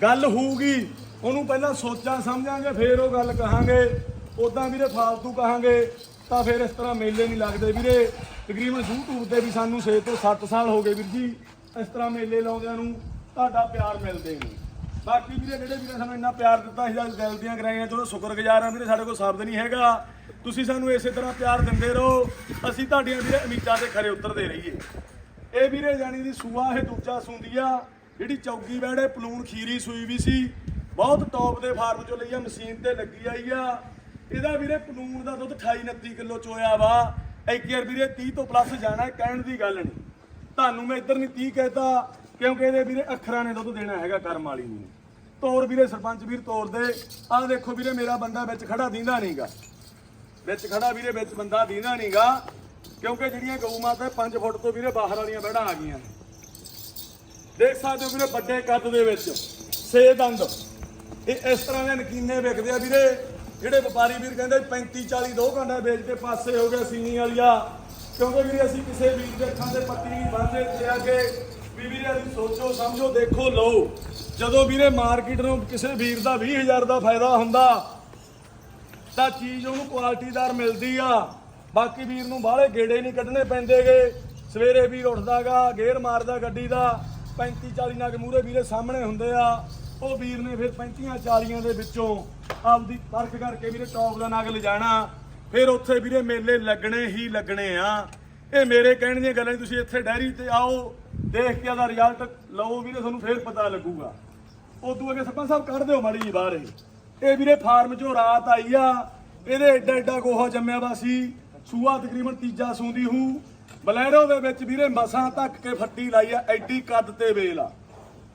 ਗੱਲ ਹੋਊਗੀ, ਉਹਨੂੰ ਪਹਿਲਾਂ ਸੋਚਾਂ ਸਮਝਾਂਗੇ, ਫੇਰ ਉਹ ਗੱਲ ਕਹਾਂਗੇ। ਉਦਾਂ ਵੀਰੇ ਫਾਲਤੂ ਕਹਾਂਗੇ, ਤਾਂ ਫਿਰ ਇਸ ਤਰ੍ਹਾਂ ਮੇਲੇ ਨਹੀਂ ਲੱਗਦੇ ਵੀਰੇ। ਤਕਰੀਬਨ YouTube ਤੇ ਵੀ ਸਾਨੂੰ 6 ਤੋਂ 7 ਸਾਲ ਹੋ ਗਏ ਵੀਰ ਜੀ, ਇਸ ਤਰ੍ਹਾਂ ਮੇਲੇ ਲਾਉਂਦਿਆਂ ਨੂੰ, ਤੁਹਾਡਾ ਪਿਆਰ ਮਿਲਦੇ ਨੇ ਬਾਕੀ ਵੀਰੇ ਜਿਹੜੇ ਵੀਰੇ ਸਾਨੂੰ ਇੰਨਾ ਪਿਆਰ ਦਿੱਤਾ ਸੀ, ਅੱਜ ਦਿਲ ਦੀਆਂ ਗਰਾਈਆਂ ਚਲੋ ਸ਼ੁਕਰਗੁਜ਼ਾਰ ਆ ਵੀਰੇ, ਸਾਡੇ ਕੋਲ ਸ਼ਬਦ ਨਹੀਂ ਹੈਗਾ। ਤੁਸੀਂ ਸਾਨੂੰ ਇਸੇ ਤਰ੍ਹਾਂ ਪਿਆਰ ਦਿੰਦੇ ਰਹੋ, ਅਸੀਂ ਤੁਹਾਡੀਆਂ ਵੀਰੇ ਉਮੀਦਾਂ ਤੇ ਖਰੇ ਉਤਰਦੇ ਰਹੀਏ। ਇਹ ਵੀਰੇ ਜਾਨੀ ਦੀ ਸੂਆ, ਇਹ ਦੂਜਾ ਸੁੰਦੀ ਆ ਜਿਹੜੀ ਚੌਗੀ ਬੈੜੇ ਪਲੂਣ ਖੀਰੀ ਸੂਈ ਵੀ ਸੀ, ਬਹੁਤ ਟੌਪ ਦੇ ਫਾਰਮ ਚੋਂ ਲਈ ਆ, ਮਸ਼ੀਨ ਤੇ ਲੱਗੀ ਆਈ ਆ। ਇਹਦਾ ਵੀਰੇ ਪਲੂਣ ਦਾ ਦੁੱਧ 28 29 ਕਿਲੋ ਚੋਇਆ ਵਾ। ਇੱਕ ਯਾਰ ਵੀਰੇ 30 ਤੋਂ ਪਲੱਸ ਜਾਣਾ, ਕਹਿਣ ਦੀ ਗੱਲ ਨਹੀਂ। ਤੁਹਾਨੂੰ ਮੈਂ ਇੱਧਰ ਨਹੀਂ 30 ਕਹਿਤਾ, ਕਿਉਂਕਿ ਇਹਦੇ ਵੀਰੇ ਅੱਖਰਾਂ ਨੇ ਦੁੱਧ ਦੇਣਾ ਹੈਗਾ ਕਰਮ ਵਾਲੀ ਨੂੰ। ਤੋਰ ਵੀਰੇ, ਸਰਪੰਚ ਵੀਰ ਤੋਰ ਦੇ। ਆਹ ਦੇਖੋ ਵੀਰੇ, ਮੇਰਾ ਬੰਦਾ ਵਿੱਚ ਖੜਾ ਦਿੰਦਾ ਨਹੀਂਗਾ। ਵਿੱਚ ਖੜਾ ਵੀਰੇ, ਵਿੱਚ ਬੰਦਾ ਦੀਨਾ ਨਹੀਂਗਾ, ਕਿਉਂਕਿ ਜਿਹੜੀਆਂ ਗਊ ਮਾਤਾ 5 ਫੁੱਟ ਤੋਂ ਵੀਰੇ ਬਾਹਰ ਵਾਲੀਆਂ ਬੈੜਾਂ ਆ ਗਈਆਂ। ਦੇਖ ਸਕਦੇ ਹੋ ਵੀਰੇ, ਵੱਡੇ ਕੱਦ ਦੇ ਵਿੱਚ ਛੇ ਦੰਦ। ਇਹ ਇਸ ਤਰ੍ਹਾਂ ਦੇ ਨਕੀਨੇ ਵਿਕਦੇ ਆ ਵੀਰੇ, ਜਿਹੜੇ ਵਪਾਰੀ ਵੀਰ ਕਹਿੰਦੇ 35 40 ਦੋ ਘੰਟੇ ਵੇਚ ਕੇ ਪਾਸੇ ਹੋ ਗਏ ਸੀਨੀ ਵਾਲੀਆ। ਕਿਉਂਕਿ ਵੀਰੇ, ਅਸੀਂ ਕਿਸੇ ਵੀਰ ਦੇ ਅੱਖਾਂ ਤੇ ਪੱਟੀ ਨਹੀਂ ਬੰਨਦੇ ਤੇ ਅੱਗੇ। ਵੀ ਵੀਰੇ, ਅਸੀਂ ਸੋਚੋ, ਸਮਝੋ, ਦੇਖੋ, ਲਓ। ਜਦੋਂ ਵੀਰੇ ਮਾਰਕੀਟ ਨੂੰ ਕਿਸੇ ਵੀਰ ਦਾ 20000 ਦਾ ਫਾਇਦਾ ਹੁੰਦਾ, ਤਾਂ ਚੀਜ਼ ਉਹਨੂੰ ਕੁਆਲਿਟੀਦਾਰ ਮਿਲਦੀ ਆ। ਬਾਕੀ ਵੀਰ ਨੂੰ ਬਾਹਲੇ ਗੇੜੇ ਨਹੀਂ ਕੱਢਣੇ ਪੈਂਦੇਗੇ ਸਵੇਰੇ ਵੀਰ ਉੱਠਦਾਗਾ ਗੇਅਰ ਮਾਰਦਾ ਗੱਡੀ ਦਾ 35 40 ਨਗ ਮੂਰੇ ਵੀਰੇ ਸਾਹਮਣੇ ਹੁੰਦੇ ਆ। ਉਹ ਵੀਰ ਨੇ ਫਿਰ 35 40 ਦੇ ਵਿੱਚੋਂ ਆਪਦੀ ਪਰਖ ਕਰਕੇ ਵੀਰੇ ਟੌਪ ਦਾ ਨਗ ਲਿਜਾਣਾ। ਫਿਰ ਉੱਥੇ ਵੀਰੇ ਮੇਲੇ ਲੱਗਣੇ ਹੀ ਲੱਗਣੇ ਆ। ਇਹ ਮੇਰੇ ਕਹਿਣ ਦੀਆਂ ਗੱਲਾਂ ਤੁਸੀਂ ਇੱਥੇ ਡੈਰੀ ਤੇ ਆਓ, ਦੇਖ ਕੇ ਉਹਦਾ ਰਿਜ਼ਲਟ ਲਓ, ਵੀਰੇ ਤੁਹਾਨੂੰ ਫਿਰ ਪਤਾ ਲੱਗੂਗਾ। ਉਦੋਂ ਅੱਗੇ ਸਰਪੰਚ ਸਾਹਿਬ ਕੱਢ ਦਿਓ ਮਾੜੀ ਜੀ ਬਾਹਰ ਇਹ। ਇਹ ਵੀਰੇ ਫਾਰਮ ਚੋਂ ਰਾਤ ਆਈ ਆ, ਇਹਦੇ ਐਡਾ ਐਡਾ ਗੋਹਾ ਜੰਮਿਆ ਵਾ ਸੀ। ਸੂਆ ਤਕਰੀਬਨ ਤੀਜਾ ਸੂੰਦੀ ਹੂ। ਬਲੈਰੋ ਦੇ ਵਿੱਚ ਵੀਰੇ ਮਸਾਂ ਧੱਕ ਕੇ ਫੱਟੀ ਲਾਈ ਆ, ਐਡੀ ਕੱਦ ਤੇ ਵੇਲ ਆ।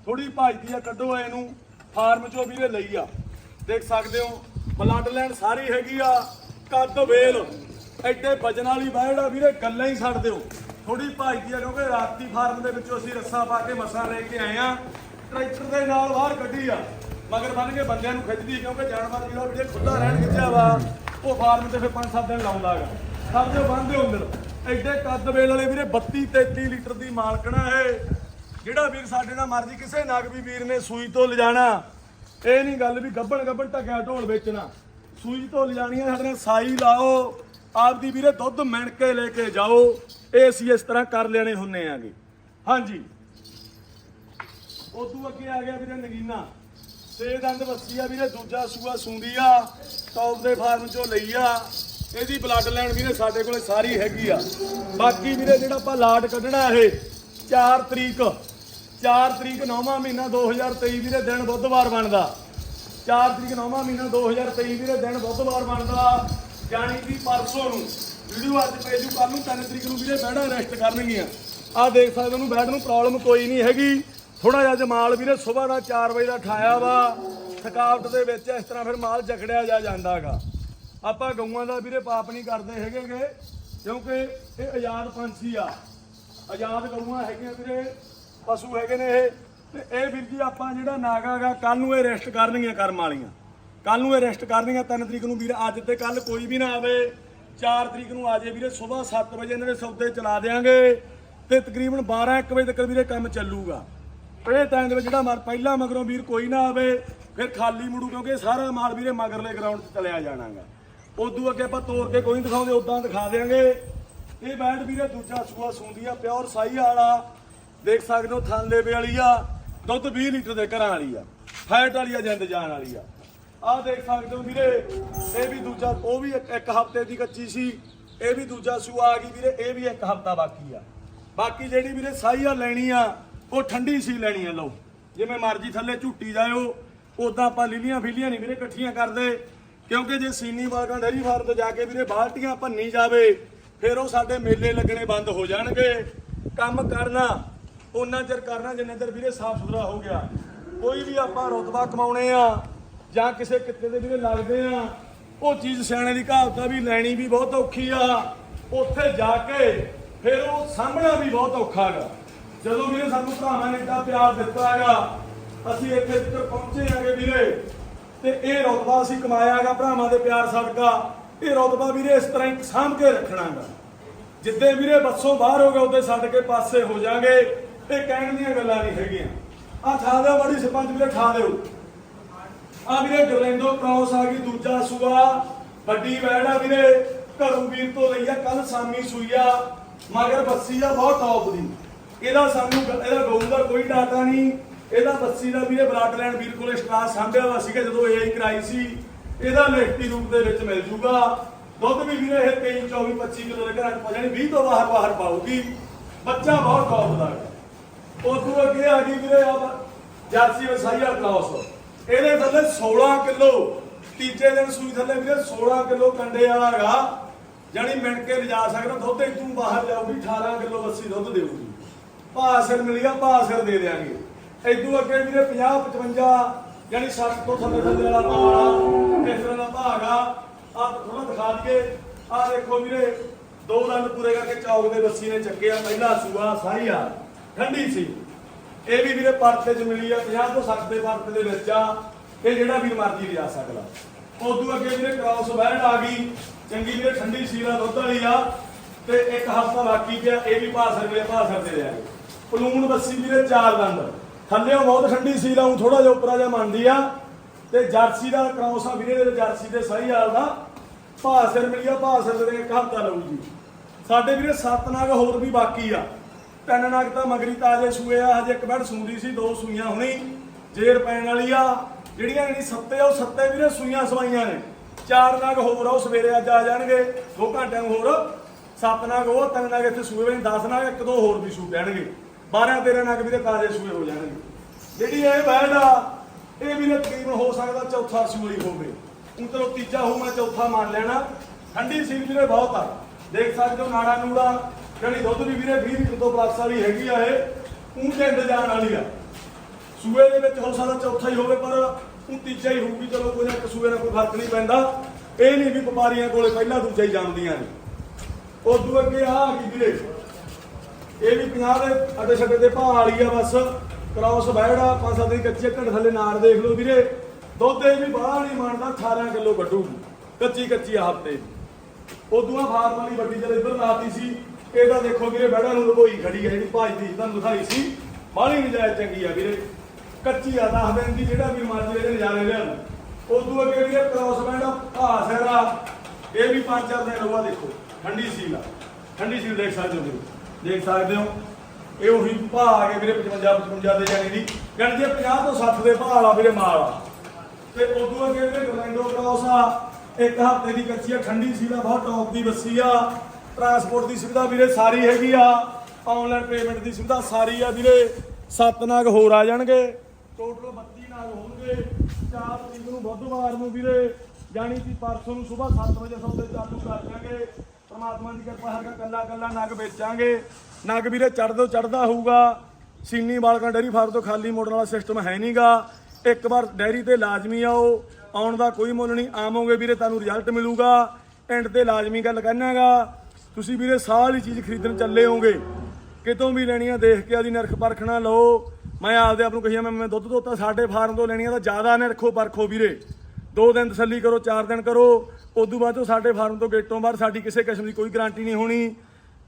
ਥੋੜੀ ਭਜਦੀ ਆ, ਕੱਢੋ ਇਹਨੂੰ। ਫਾਰਮ ਚੋਂ ਵੀਰੇ ਲਈ ਆ। ਦੇਖ ਸਕਦੇ ਹੋ, ਬਲੱਡ ਲਾਈਨ ਸਾਰੀ ਹੈਗੀ ਆ, ਕੱਦ, ਵੇਲ। ਐਡੇ ਵਜਨ ਵਾਲੀ ਬੈੜ ਆ, ਵੀਰੇ ਗੱਲਾਂ ਹੀ ਛੱਡ ਦਿਓ। ਥੋੜੀ ਭਜਦੀ ਆ, ਕਿਉਂਕਿ ਰਾਤੀ ਫਾਰਮ ਦੇ ਵਿੱਚੋਂ ਅਸੀਂ ਰੱਸਾ ਪਾ ਕੇ ਮਸਾਂ ਲੈ ਕੇ ਆਏ ਆ। ਟਰੈਕਟਰ ਦੇ ਨਾਲ ਬਾਹਰ ਕੱਢੀ ਆ। ਮਗਰ ਬੰਨ ਕੇ ਬੰਦਿਆਂ ਨੂੰ ਖਿੱਚਦੀ ਕਿਉਂਕਿ ਜਾਨਵਰ ਜਿਹੜਾ ਵੀਰੇ ਖੁੱਲਾ ਰਹਿਣ ਖਿੱਚਿਆ ਵਾ, ਉਹ ਫਾਰਮ ਤੇ ਫਿਰ 5-7 ਦਿਨ ਲਾਉਂਦਾਗਾ ਸਭ ਦੇ ਬੰਦੇ ਹੁੰਦੇ ਐਡੇ ਕੱਦ ਵੇਲ ਵਾਲੇ ਵੀਰੇ 32 33 ਲੀਟਰ ਦੀ ਮਾਲਕਣਾ ਹੈ। ਜਿਹੜਾ ਵੀਰ ਸਾਡੇ ਨਾਲ ਮਰਜ਼ੀ ਕਿਸੇ ਨਾਗਵੀ ਵੀਰ ਨੇ ਸੂਈ ਤੋਂ ਲਿਜਾਣਾ। ਇਹ ਨਹੀਂ ਗੱਲ ਵੀ ਗੱਬਣ ਗੱਬਣ ਟਕਿਆ ਢੋਲ ਵੇਚਣਾ। ਸੂਈ ਤੋਂ ਲਿਜਾਣੀ ਆ, ਸਾਡੇ ਨਾਲ ਸਾਈ ਲਾਓ। ਆਪਦੀ ਵੀਰੇ ਦੁੱਧ ਮਿਣ ਕੇ ਲੈ ਕੇ ਜਾਓ। ਇਹ ਅਸੀਂ ਇਸ ਤਰ੍ਹਾਂ ਕਰ ਲੈਣੇ ਹੁੰਨੇ ਆਗੇ। ਹਾਂਜੀ। ਉਦੋਂ ਅੱਗੇ ਆ ਗਿਆ ਵੀਰੇ ਨਗੀਨਾ। ਤੇ ਦੰਦ ਵੱਸੀ ਆ ਵੀਰੇ, ਦੂਜਾ ਸੂਆ ਸੁੰਦੀ ਆ ਟੌਪ ਦੇ ਫਾਰਮ ਚੋਂ ਲਈ ਆ। ਇਹਦੀ ਬਲੱਡ ਲਾਈਨ ਵੀਰੇ ਸਾਡੇ ਕੋਲੇ ਸਾਰੀ ਹੈਗੀ ਆ। ਬਾਕੀ ਵੀਰੇ ਜਿਹੜਾ ਆਪਾਂ ਲਾਟ ਕੱਢਣਾ ਇਹ 4 ਤਰੀਕ 4 ਤਰੀਕ 9ਵਾਂ ਮਹੀਨਾ 2023 ਵੀਰੇ, ਦਿਨ ਬੁੱਧਵਾਰ ਬਣਦਾ। 4 ਤਰੀਕ 9ਵਾਂ ਮਹੀਨਾ 2023 ਵੀਰੇ, ਦਿਨ ਬੁੱਧਵਾਰ ਬਣਦਾ। ਯਾਨੀ ਕਿ ਪਰਸੋਂ ਨੂੰ ਵੀਡੀਓ ਅੱਜ ਭੇਜੂ ਕੱਲ ਨੂੰ 3 ਤਰੀਕ ਨੂੰ ਵੀਰੇ ਬੈੜਾ ਰੈਸਟ ਕਰਨਗੀਆਂ। ਆਹ ਦੇਖ ਸਕਦੇ ਉਹਨੂੰ ਨੂੰ ਬੈਡ ਨੂੰ ਪ੍ਰੋਬਲਮ ਕੋਈ ਨਹੀਂ ਹੈਗੀ। ਥੋੜਾ ਜਿਹਾ ਜਮਾਲ ਵੀਰੇ ਸਵੇਰ ਦਾ 4 ਵਜੇ ਦਾ ਠਾਇਆ ਵਾ। ਥਕਾਵਟ ਦੇ ਵਿੱਚ ਇਸ ਤਰ੍ਹਾਂ ਫਿਰ ਮਾਲ ਜਕੜਿਆ ਜਾ ਜਾਂਦਾਗਾ ਆਪਾਂ ਗਊਆਂ ਦਾ ਵੀਰੇ ਪਾਪ ਨਹੀਂ ਕਰਦੇ ਹੈਗੇਗੇ, ਕਿਉਂਕਿ ਇਹ ਆਜ਼ਾਦ ਪੰਛੀ ਆ। ਆਜ਼ਾਦ ਗਊਆਂ ਹੈਗੀਆਂ ਵੀਰੇ, ਪਸ਼ੂ ਹੈਗੇ ਨੇ ਇਹ। ਤੇ ਇਹ ਵੀਰ ਜੀ ਆਪਾਂ ਜਿਹੜਾ ਨਾਗਾਗਾ ਕੱਲ ਨੂੰ ਇਹ ਰੈਸਟ ਕਰਨਗੀਆਂ ਕਰਮ ਵਾਲੀਆਂ। ਕੱਲ ਨੂੰ ਇਹ ਰੈਸਟ ਕਰਨਗੀਆਂ 3 ਤਰੀਕ ਨੂੰ ਵੀਰ ਅੱਜ ਤੇ ਕੱਲ ਕੋਈ ਵੀ ਨਾ ਆਵੇ। 4 ਤਰੀਕ ਨੂੰ ਆ ਜੇ ਵੀਰੇ ਸਵੇਰ 7 ਵਜੇ ਇਹਨਾਂ ਦੇ ਸੌਦੇ ਚਲਾ ਦੇਾਂਗੇ ਤੇ ਤਕਰੀਬਨ 12 1 ਵਜੇ ਤੱਕ ਵੀਰੇ ਕੰਮ ਚੱਲੂਗਾ। ਇਹ ਟਾਈਮ ਦੇ ਵਿੱਚ ਜਿਹੜਾ ਮਰ ਪਹਿਲਾਂ ਮਗਰੋਂ ਵੀਰ ਕੋਈ ਨਾ ਆਵੇ ਫਿਰ ਖਾਲੀ ਮੁੜੂ ਕਿਉਂਕਿ ਸਾਰਾ ਮਾਲ ਵੀਰੇ ਮਗਰਲੇ ਗਰਾਊਂਡ 'ਚ ਚਲਿਆ ਜਾਣਾਗਾ। ਉਦੋਂ ਅੱਗੇ ਆਪਾਂ ਤੋਰ ਕੇ ਕੋਈ ਦਿਖਾਉਂਦੇ ਉਦਾਂ ਦਿਖਾ ਦੇਾਂਗੇ ਇਹ ਬੈਂਡ ਵੀਰੇ ਦੂਜਾ ਸੂਆ ਸੂੰਦੀ ਆ ਪਿਓਰ ਸਾਈ ਵਾਲਾ। ਦੇਖ ਸਕਦੇ ਹੋ ਥਣ ਲੇਵੇ ਵਾਲੀ ਆ ਦੁੱਧ 20 ਲੀਟਰ ਦੇ ਘਰਾਂ ਵਾਲੀ ਆ ਫੈਟ ਵਾਲੀ ਆ ਜਿੰਦ ਜਾਣ ਵਾਲੀ ਆ। ਆਹ ਦੇਖ ਸਕਦੇ ਹੋ ਵੀਰੇ ਇਹ ਵੀ ਦੂਜਾ ਉਹ ਵੀ ਇੱਕ, ਇੱਕ ਹਫ਼ਤੇ ਦੀ ਕੱਚੀ ਸੀ ਇਹ ਵੀ ਦੂਜਾ ਸੂਆ ਆ ਗਈ ਵੀਰੇ ਇਹ ਵੀ ਇੱਕ ਹਫ਼ਤਾ ਬਾਕੀ ਆ। ਬਾਕੀ ਜਿਹੜੀ ਵੀਰੇ ਸਾਈ ਆ ਲੈਣੀ ਆ ਉਹ ਠੰਡੀ ਸੀ ਲੈਣੀ ਆ, ਲਓ। ਜਿਵੇਂ ਮਰਜ਼ੀ ਥੱਲੇ ਝੂਟੀ ਜਾਇਓ ਉਦਾਂ ਆਪਾਂ ਲੀਲੀਆਂ ਫੀਲੀਆਂ ਨਹੀਂ ਵੀਰੇ ਇਕੱਠੀਆਂ ਕਰਦੇ। ਕਿਉਂਕਿ ਜੇ ਸੀਨੀ ਬਾਗਾਂ ਡੇਰੀ ਫਾਰਮ 'ਤੇ ਜਾ ਕੇ ਵੀਰੇ ਬਾਲਟੀਆਂ ਭੰਨੀ ਜਾਵੇ, ਫਿਰ ਉਹ ਸਾਡੇ ਮੇਲੇ ਲੱਗਣੇ ਬੰਦ ਹੋ ਜਾਣਗੇ। ਕੰਮ ਕਰਨਾ ਉਹਨਾਂ ਚਿਰ ਕਰਨਾ, ਜਿੰਨਾ ਚਿਰ ਵੀਰੇ ਸਾਫ਼ ਸੁਥਰਾ ਹੋ ਗਿਆ। ਕੋਈ ਵੀ ਆਪਾਂ ਰੁਤਬਾ ਕਮਾਉਣੇ ਆ, ਜਾਂ ਕਿਸੇ ਕਿੱਤੇ ਦੇ ਵੀਰੇ ਲੱਗਦੇ ਆ, ਉਹ ਚੀਜ਼ ਸਿਆਣੇ ਦੀ ਕਹਾਵਤ ਆ ਵੀ ਲੈਣੀ ਵੀ ਬਹੁਤ ਔਖੀ ਆ। ਉੱਥੇ ਜਾ ਕੇ ਫਿਰ ਉਹ ਸਾਹਮਣਾ ਵੀ ਬਹੁਤ ਔਖਾ ਹੈਗਾ। ਜਦੋਂ ਵੀਰੇ ਸਾਨੂੰ ਭਰਾਵਾਂ ਨੇ ਏਡਾ ਪਿਆਰ ਦਿੱਤਾ ਹੈਗਾ, ਅਸੀਂ ਇੱਥੇ ਤੱਕ ਪਹੁੰਚੇ ਆਗੇ ਵੀਰੇ, ਤੇ ਇਹ ਰੁਤਬਾ ਅਸੀਂ ਕਮਾਇਆ ਹੈਗਾ ਭਰਾਵਾਂ ਦੇ ਪਿਆਰ ਸਦਕਾ। ਇਹ ਰੁਤਬਾ ਵੀਰੇ ਇਸ ਤਰ੍ਹਾਂ ਹੀ ਸਾਂਭ ਕੇ ਰੱਖਣਾ ਰੱਖਣਾਗਾ ਜਿੱਦੇ ਵੀਰੇ ਬੱਸੋਂ ਬਾਹਰ ਹੋ ਗਏ, ਉਹਦੇ ਛੱਡ ਕੇ ਪਾਸੇ ਹੋ ਜਾਾਂਗੇ। ਇਹ ਕਹਿਣ ਦੀਆਂ ਗੱਲਾਂ ਨਹੀਂ ਹੈਗੀਆਂ। ਆ ਠਾ ਦਿਓ ਬੜੀ ਸਰਪੰਚ ਵੀਰੇ ਠਾ ਦਿਓ ਆ ਵੀਰੇ ਗਰਲੈਂਡੋ ਕ੍ਰਾਸ ਆ ਗਈ, ਦੂਜਾ ਸੂਆ। ਵੱਡੀ ਵੈੜ ਆ ਵੀਰੇ। ਘਰੋਂ ਵੀਰ ਤੋਂ ਲਈ ਆ ਕੱਲ ਸਾਮੀ ਸੂਈਆ ਮਗਰ ਬੱਸੀ ਆ, ਬਹੁਤ ਟੌਪ ਦੀ। ਇਹਦਾ ਸਾਨੂੰ ਇਹਦਾ ਗਊ ਦਾ ਕੋਈ ਡਾਟਾ ਨਹੀਂ। ਇਹਦਾ ਬੱਸੀ ਦਾ ਵੀਰੇ ਬਲੱਡ ਲੈਣ ਵੀਰ ਕੋਲੇ ਸਟਾਸ ਸਾਂਭਿਆ ਵਾ ਸੀਗਾ ਜਦੋਂ ਇਹ ਕਰਾਈ ਸੀ। ਇਹਦਾ ਲਿਖਤੀ ਰੂਪ ਦੇ ਵਿੱਚ ਮਿਲ ਜੂਗਾ। ਦੁੱਧ ਵੀ ਵੀਰੇ ਇਹ 23 24 25 ਕਿਲੋ ਦੇ ਘਰਾਂ ਚ ਪਹੁੰਚਣੀ 20 ਤੋਂ ਬਾਹਰ ਬਾਹਰ ਪਾਊਗੀ। ਬੱਚਾ ਬਹੁਤ ਟੌਪ ਦਾ ਹੈ। ਉਦੋਂ ਅੱਗੇ ਆ ਗਈ ਵੀਰੇ ਆ ਜਰਸੀ ਵਸਾਈਆ ਕਲਾਸ। ਇਹਦੇ ਥੱਲੇ 16 ਕਿਲੋ। ਤੀਜੇ ਦਿਨ ਸੂਈ ਥੱਲੇ ਵੀਰੇ 16 ਕਿਲੋ ਕੰਡੇ ਵਾਲਾ ਹੈਗਾ। ਜਾਨੀ ਮਿਣ ਕੇ ਲਿਜਾ ਸਕਦਾ। ਦੁੱਧ ਇਤੋਂ ਬਾਹਰ ਜਾਊਗੀ 18 ਕਿਲੋ ਬੱਸੀ ਦੁੱਧ ਦੇਊਗੀ। ਭਾਅ ਮਿਲ ਗਿਆ ਭਾਅ ਦੇ ਦੇਾਂਗੇ ਇਦੋਂ ਅੱਗੇ ਵੀਰੇ 50 55 ਜਾਨੀ 60 ਤੋਂ ਥੱਲੇ ਥੱਲੇ ਵਾਲਾ ਮਾਲ ਇਸ ਤਰ੍ਹਾਂ ਦਾ ਭਾਗ ਆ ਆ ਥੋੜਾ ਦਿਖਾ ਦਈਏ। ਆ ਦੇਖੋ ਵੀਰੇ, ਦੋ ਦੰਦ ਪੂਰੇ ਕਰਕੇ ਚੌਕ ਦੇ ਬੱਸੀ ਨੇ ਚੱਕਿਆ ਪਹਿਲਾ ਸੂਆ ਸਾਈ ਆ। ਠੰਡੀ ਸੀ। ਇਹ ਵੀ ਵੀਰੇ ਪਰਤੇ 'ਚ ਮਿਲੀ ਆ 50 ਤੋਂ 60 ਦੇ ਪਰਤੇ ਦੇ ਵਿੱਚ ਆ ਇਹ ਜਿਹੜਾ ਵੀਰ ਮਰਜ਼ੀ ਲਿਜਾ ਸਕਦਾ। ਉਦੋਂ ਅੱਗੇ ਵੀਰੇ ਕ੍ਰਾਸ ਬੈਂਡ ਆ ਗਈ। ਚੰਗੀ ਵੀਰੇ ਠੰਡੀ ਸੀਲਾ ਦੁੱਧ ਵਾਲੀ ਆ, ਤੇ ਇੱਕ ਹਫ਼ਤਾ ਬਾਕੀ ਪਿਆ, ਇਹ ਵੀ ਭਾਸਰ ਵੀਰੇ ਭਾਸਰ ਦੇ ਦਿਆਂਗੇ। ਪਲੂਣ ਬੱਸੀ ਵੀਰੇ, ਚਾਰ ਦੰਦ। ਥੱਲੇੋਂ ਬਹੁਤ ਠੰਡੀ ਸੀ ਉਹ ਥੋੜਾ ਜਿਹਾ ਉੱਪਰ ਜਾ ਮੰਨਦੀ ਆ। ਤੇ ਜਰਸੀ ਦਾ ਕ੍ਰਾਸ ਆ ਵੀਰੇ ਦੇ ਜਰਸੀ ਦੇ ਸਹੀ ਹਾਲ ਦਾ। ਭਾਸਰ ਮਿਲਿਆ ਭਾਸਰ ਦੇ ਇੱਕ ਹਫ਼ਤਾ ਲਊ ਜੀ। ਸਾਡੇ ਵੀਰੇ ਸੱਤ ਨਾਗ ਹੋਰ ਵੀ ਬਾਕੀ ਆ। ਤਿੰਨ ਨਾਗ ਤਾਂ ਮਗਰੀ ਤਾਜੇ ਸੂਏ ਆ, ਹਜੇ ਇੱਕ ਬੈਡ ਸੂਦੀ ਸੀ, ਦੋ ਸੂਈਆਂ ਹੁਣੀ। ਜੇਰ ਪੈਣ ਵਾਲੀ ਆ। ਜਿਹੜੀਆਂ ਜਿਹੜੀ ਸੱਤੇ ਆ, ਉਹ ਸੱਤੇ ਵੀਰੇ ਸੂਈਆਂ ਸਵਾਈਆਂ ਨੇ। ਚਾਰ ਨਾਗ ਹੋਰ ਆ, ਉਹ ਸਵੇਰੇ ਅੱਜ ਆ ਜਾਣਗੇ। ਦੋ ਘੰਟਿਆਂ ਨੂੰ ਹੋਰ। ਸੱਤ ਨਾਗ ਉਹ, ਤਿੰਨ ਨਾਗ ਇੱਥੇ ਸੂਏ ਵੇ 10 ਨਾਗ ਇੱਕ ਦੋ ਹੋਰ ਵੀ ਸੂ ਪੈਣਗੇ 12 13 ਨਾਗ ਵੀਰੇ ਤਾਜੇ ਸੂਏ ਹੋ ਜਾਣਗੇ। ਜਿਹੜੀ ਇਹ ਬੈਡ ਆ, ਇਹ ਵੀ ਤਕਰੀਬਨ ਹੋ ਸਕਦਾ ਚੌਥਾ ਸੂਈ ਹੋਵੇ। ਹੁਣ ਚਲੋ ਤੀਜਾ ਹੋ, ਮੈਂ ਚੌਥਾ ਮੰਨ ਲੈਣਾ। ਠੰਡੀ ਸੀਲ ਵੀਰੇ ਬਹੁਤ ਆ। ਦੇਖ ਸਕਦੇ ਹੋ ਨਾੜਾ ਨੂੜਾ, ਜਿਹੜੀ ਦੁੱਧ ਵੀ ਵੀਰੇ 20 ਲੀਟਰ ਤੋਂ ਪਲੱਸ ਵਾਲੀ ਹੈਗੀ ਆ ਇਹ, ਊਂ ਤੇ ਜਾਣ ਵਾਲੀ ਆ। ਸੂਏ ਦੇ ਵਿੱਚ ਹੋ ਸਕਦਾ ਚੌਥਾ ਹੀ ਹੋਵੇ, ਪਰ ਉਹ ਤੀਜਾ ਹੀ ਹੋਊਗੀ। ਚਲੋ ਕੋਈ ਨਾ, ਇੱਕ ਸੂਏ ਨਾਲ ਕੋਈ ਫ਼ਰਕ ਨਹੀਂ ਪੈਂਦਾ। ਇਹ ਨਹੀਂ ਵੀ ਵਪਾਰੀਆਂ ਕੋਲੇ ਪਹਿਲਾਂ ਦੂਜਾ ਹੀ ਜਾਂਦੀਆਂ ਨੇ। ਉਦੋਂ ਅੱਗੇ ਆ ਆ ਗਈ ਵੀਰੇ। ਇਹ ਵੀ 50 ਦੇ ਅੱਡੇ ਛੱਡੇ ਦੇ ਭਾਅ ਵਾਲੀ ਆ ਬਸ। ਕ੍ਰਾਸ ਬੈੜਾ ਪੰਜ ਸੱਤ ਦੀ ਕੱਚੇ ਘੜ ਥੱਲੇ ਨਾੜ ਦੇਖ ਲਓ ਵੀਰੇ। ਦੁੱਧ ਇਹ ਵੀ ਬਾਹਰ ਨਹੀਂ ਮੰਨਦਾ 18 ਕਿਲੋ ਕੱਢੂਗੀ ਕੱਚੀ ਕੱਚੀ ਆ ਹਫ਼ਤੇ। ਉਦੋਂ ਆ ਫਾਰਮ ਵਾਲੀ ਵੱਡੀ ਜਦ ਇੱਧਰ ਲਾਤੀ ਸੀ। ਇਹਦਾ ਦੇਖੋ ਵੀਰੇ ਬੈੜਾ ਨੂੰ ਲਗੋਈ ਖੜੀ ਹੈ ਜਿਹੜੀ ਭਾਜਦੀ ਤੁਹਾਨੂੰ ਦਿਖਾਈ ਸੀ। ਬਾਹਲੀ ਨਜਾਇਜ਼ ਚੰਗੀ ਆ ਵੀਰੇ। ਕੱਚੀ ਆ ਦਸ ਦਿਨ ਦੀ, ਜਿਹੜਾ ਵੀ ਮਰਜ਼ੀ ਇਹਦੇ ਨਜ਼ਾਰੇ ਲੈਣ ਉਦੋਂ ਅੱਗੇ ਵੀਰੇ ਕ੍ਰਾਸ ਬੈੜਾ ਭਾਅ ਸਹਿਰਾ। ਇਹ ਵੀ ਪੰਜ ਚਾਰ ਦਿਨ ਰੋਆ ਦੇਖੋ। ਠੰਡੀ ਸੀਲ ਆ। ਠੰਡੀ ਸੀਲ ਦੇਖ ਸਕਦੇ ਹੋ ਵੀਰੇ ਦੇਖ ਸਕਦੇ ਹੋ। ਇਹ ਉਹੀ ਭਾਅ ਆ ਗਏ ਵੀਰੇ 55 55 ਦੇ ਜਾਨੀ ਦੀ। ਜਾਨੀ ਜੇ 50 ਤੋਂ 60 ਦੇ ਭਾਅ ਵਾਲਾ ਵੀਰੇ ਮਾਲ ਆ। ਤੇ ਉਦੋਂ ਅੱਗੇ ਵੀਰੇ ਗਰਲੈਂਡੋ ਕ੍ਰਾਸ ਆ, ਇੱਕ ਹਫ਼ਤੇ ਦੀ ਕੱਚੀ ਆ, ਠੰਡੀ ਸੀਲਾ ਬਹੁਤ ਟੌਪ ਦੀ ਬੱਸੀ ਆ। ਟਰਾਂਸਪੋਰਟ ਦੀ ਸੁਵਿਧਾ ਵੀਰੇ ਸਾਰੀ ਹੈਗੀ ਆ। ਆਨਲਾਈਨ ਪੇਮੈਂਟ ਦੀ ਸੁਵਿਧਾ ਸਾਰੀ ਆ ਵੀਰੇ। ਸੱਤ ਨਾਗ ਹੋਰ ਆ ਜਾਣਗੇ। ਟੋਟਲ 32 ਨਾਗ ਹੋਣਗੇ। 4 ਤਰੀਕ ਨੂੰ ਬੁੱਧਵਾਰ ਨੂੰ ਵੀਰੇ, ਜਾਣੀ ਕਿ ਪਰਸੋਂ ਨੂੰ ਸਵੇਰ 7 ਵਜੇ ਸੌਦੇ ਚਾਲੂ ਕਰ ਦਾਂਗੇ ਪਰਮਾਤਮਾ ਦੀ ਕਿਰਪਾ ਹਰਕਾ ਕੱਲਾ ਕੱਲਾ ਨਗ ਵੇਚਾਂਗੇ। ਨਗ ਵੀਰੇ ਚੜਦੋ ਚੜਦਾ ਹੋਊਗਾ। ਸੀਨੀ ਬਾਲਕਾਂ ਡੈਰੀ ਫਾਰਮ ਤੋਂ ਖਾਲੀ ਮੋੜਨ ਵਾਲਾ ਸਿਸਟਮ ਹੈ ਨਹੀਂਗਾ। ਇੱਕ ਵਾਰ ਡੈਰੀ ਤੇ ਲਾਜ਼ਮੀ ਆਓ। ਆਉਣ ਦਾ ਕੋਈ ਮੁੱਲ ਨਹੀਂ। ਆਵੋਗੇ ਵੀਰੇ ਤੁਹਾਨੂੰ ਰਿਜ਼ਲਟ ਮਿਲੂਗਾ। ਐਂਡ ਤੇ ਲਾਜ਼ਮੀ ਗੱਲ ਕਹਿਣਾਗਾ ਤੁਸੀਂ ਵੀਰੇ ਸਾਰੀ ਚੀਜ਼ ਖਰੀਦਣ ਚੱਲੇ ਹੋਗੇ ਕਿਤੋਂ ਵੀ ਲੈਣੀਆਂ ਦੇਖ ਕੇ ਆਦੀ ਨਰਖ ਪਰਖਣਾ ਲਓ। ਮੈਂ ਆਪਦੇ ਆਪ ਨੂੰ ਕਹੀਆ ਮੈਂ ਦੁੱਧ ਦੋਤਾ ਸਾਡੇ ਫਾਰਮ ਤੋਂ ਲੈਣੀਆਂ ਤਾਂ ਜ਼ਿਆਦਾ ਨਰਖੋ ਪਰਖੋ ਵੀਰੇ। ਦੋ ਦਿਨ ਤਸੱਲੀ ਕਰੋ, ਚਾਰ ਦਿਨ ਕਰੋ। ਉਦੋਂ ਬਾਅਦ ਤੋਂ ਸਾਡੇ ਫਾਰਮ ਤੋਂ ਗੇਟੋਂ ਬਾਹਰ ਸਾਡੀ ਕਿਸੇ ਕਿਸਮ ਦੀ ਕੋਈ ਗਾਰੰਟੀ ਨਹੀਂ ਹੋਣੀ।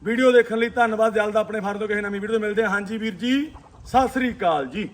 ਵੀਡੀਓ ਦੇਖਣ ਲਈ ਧੰਨਵਾਦ। ਜਲਦ ਆਪਣੇ ਫਾਰਮ ਤੋਂ ਕਿਸੇ ਨਵੀਂ ਵੀਡੀਓ ਮਿਲਦੇ ਹਾਂ। ਹਾਂਜੀ ਵੀਰ ਜੀ, ਸਤਿ ਸ੍ਰੀ ਅਕਾਲ ਜੀ।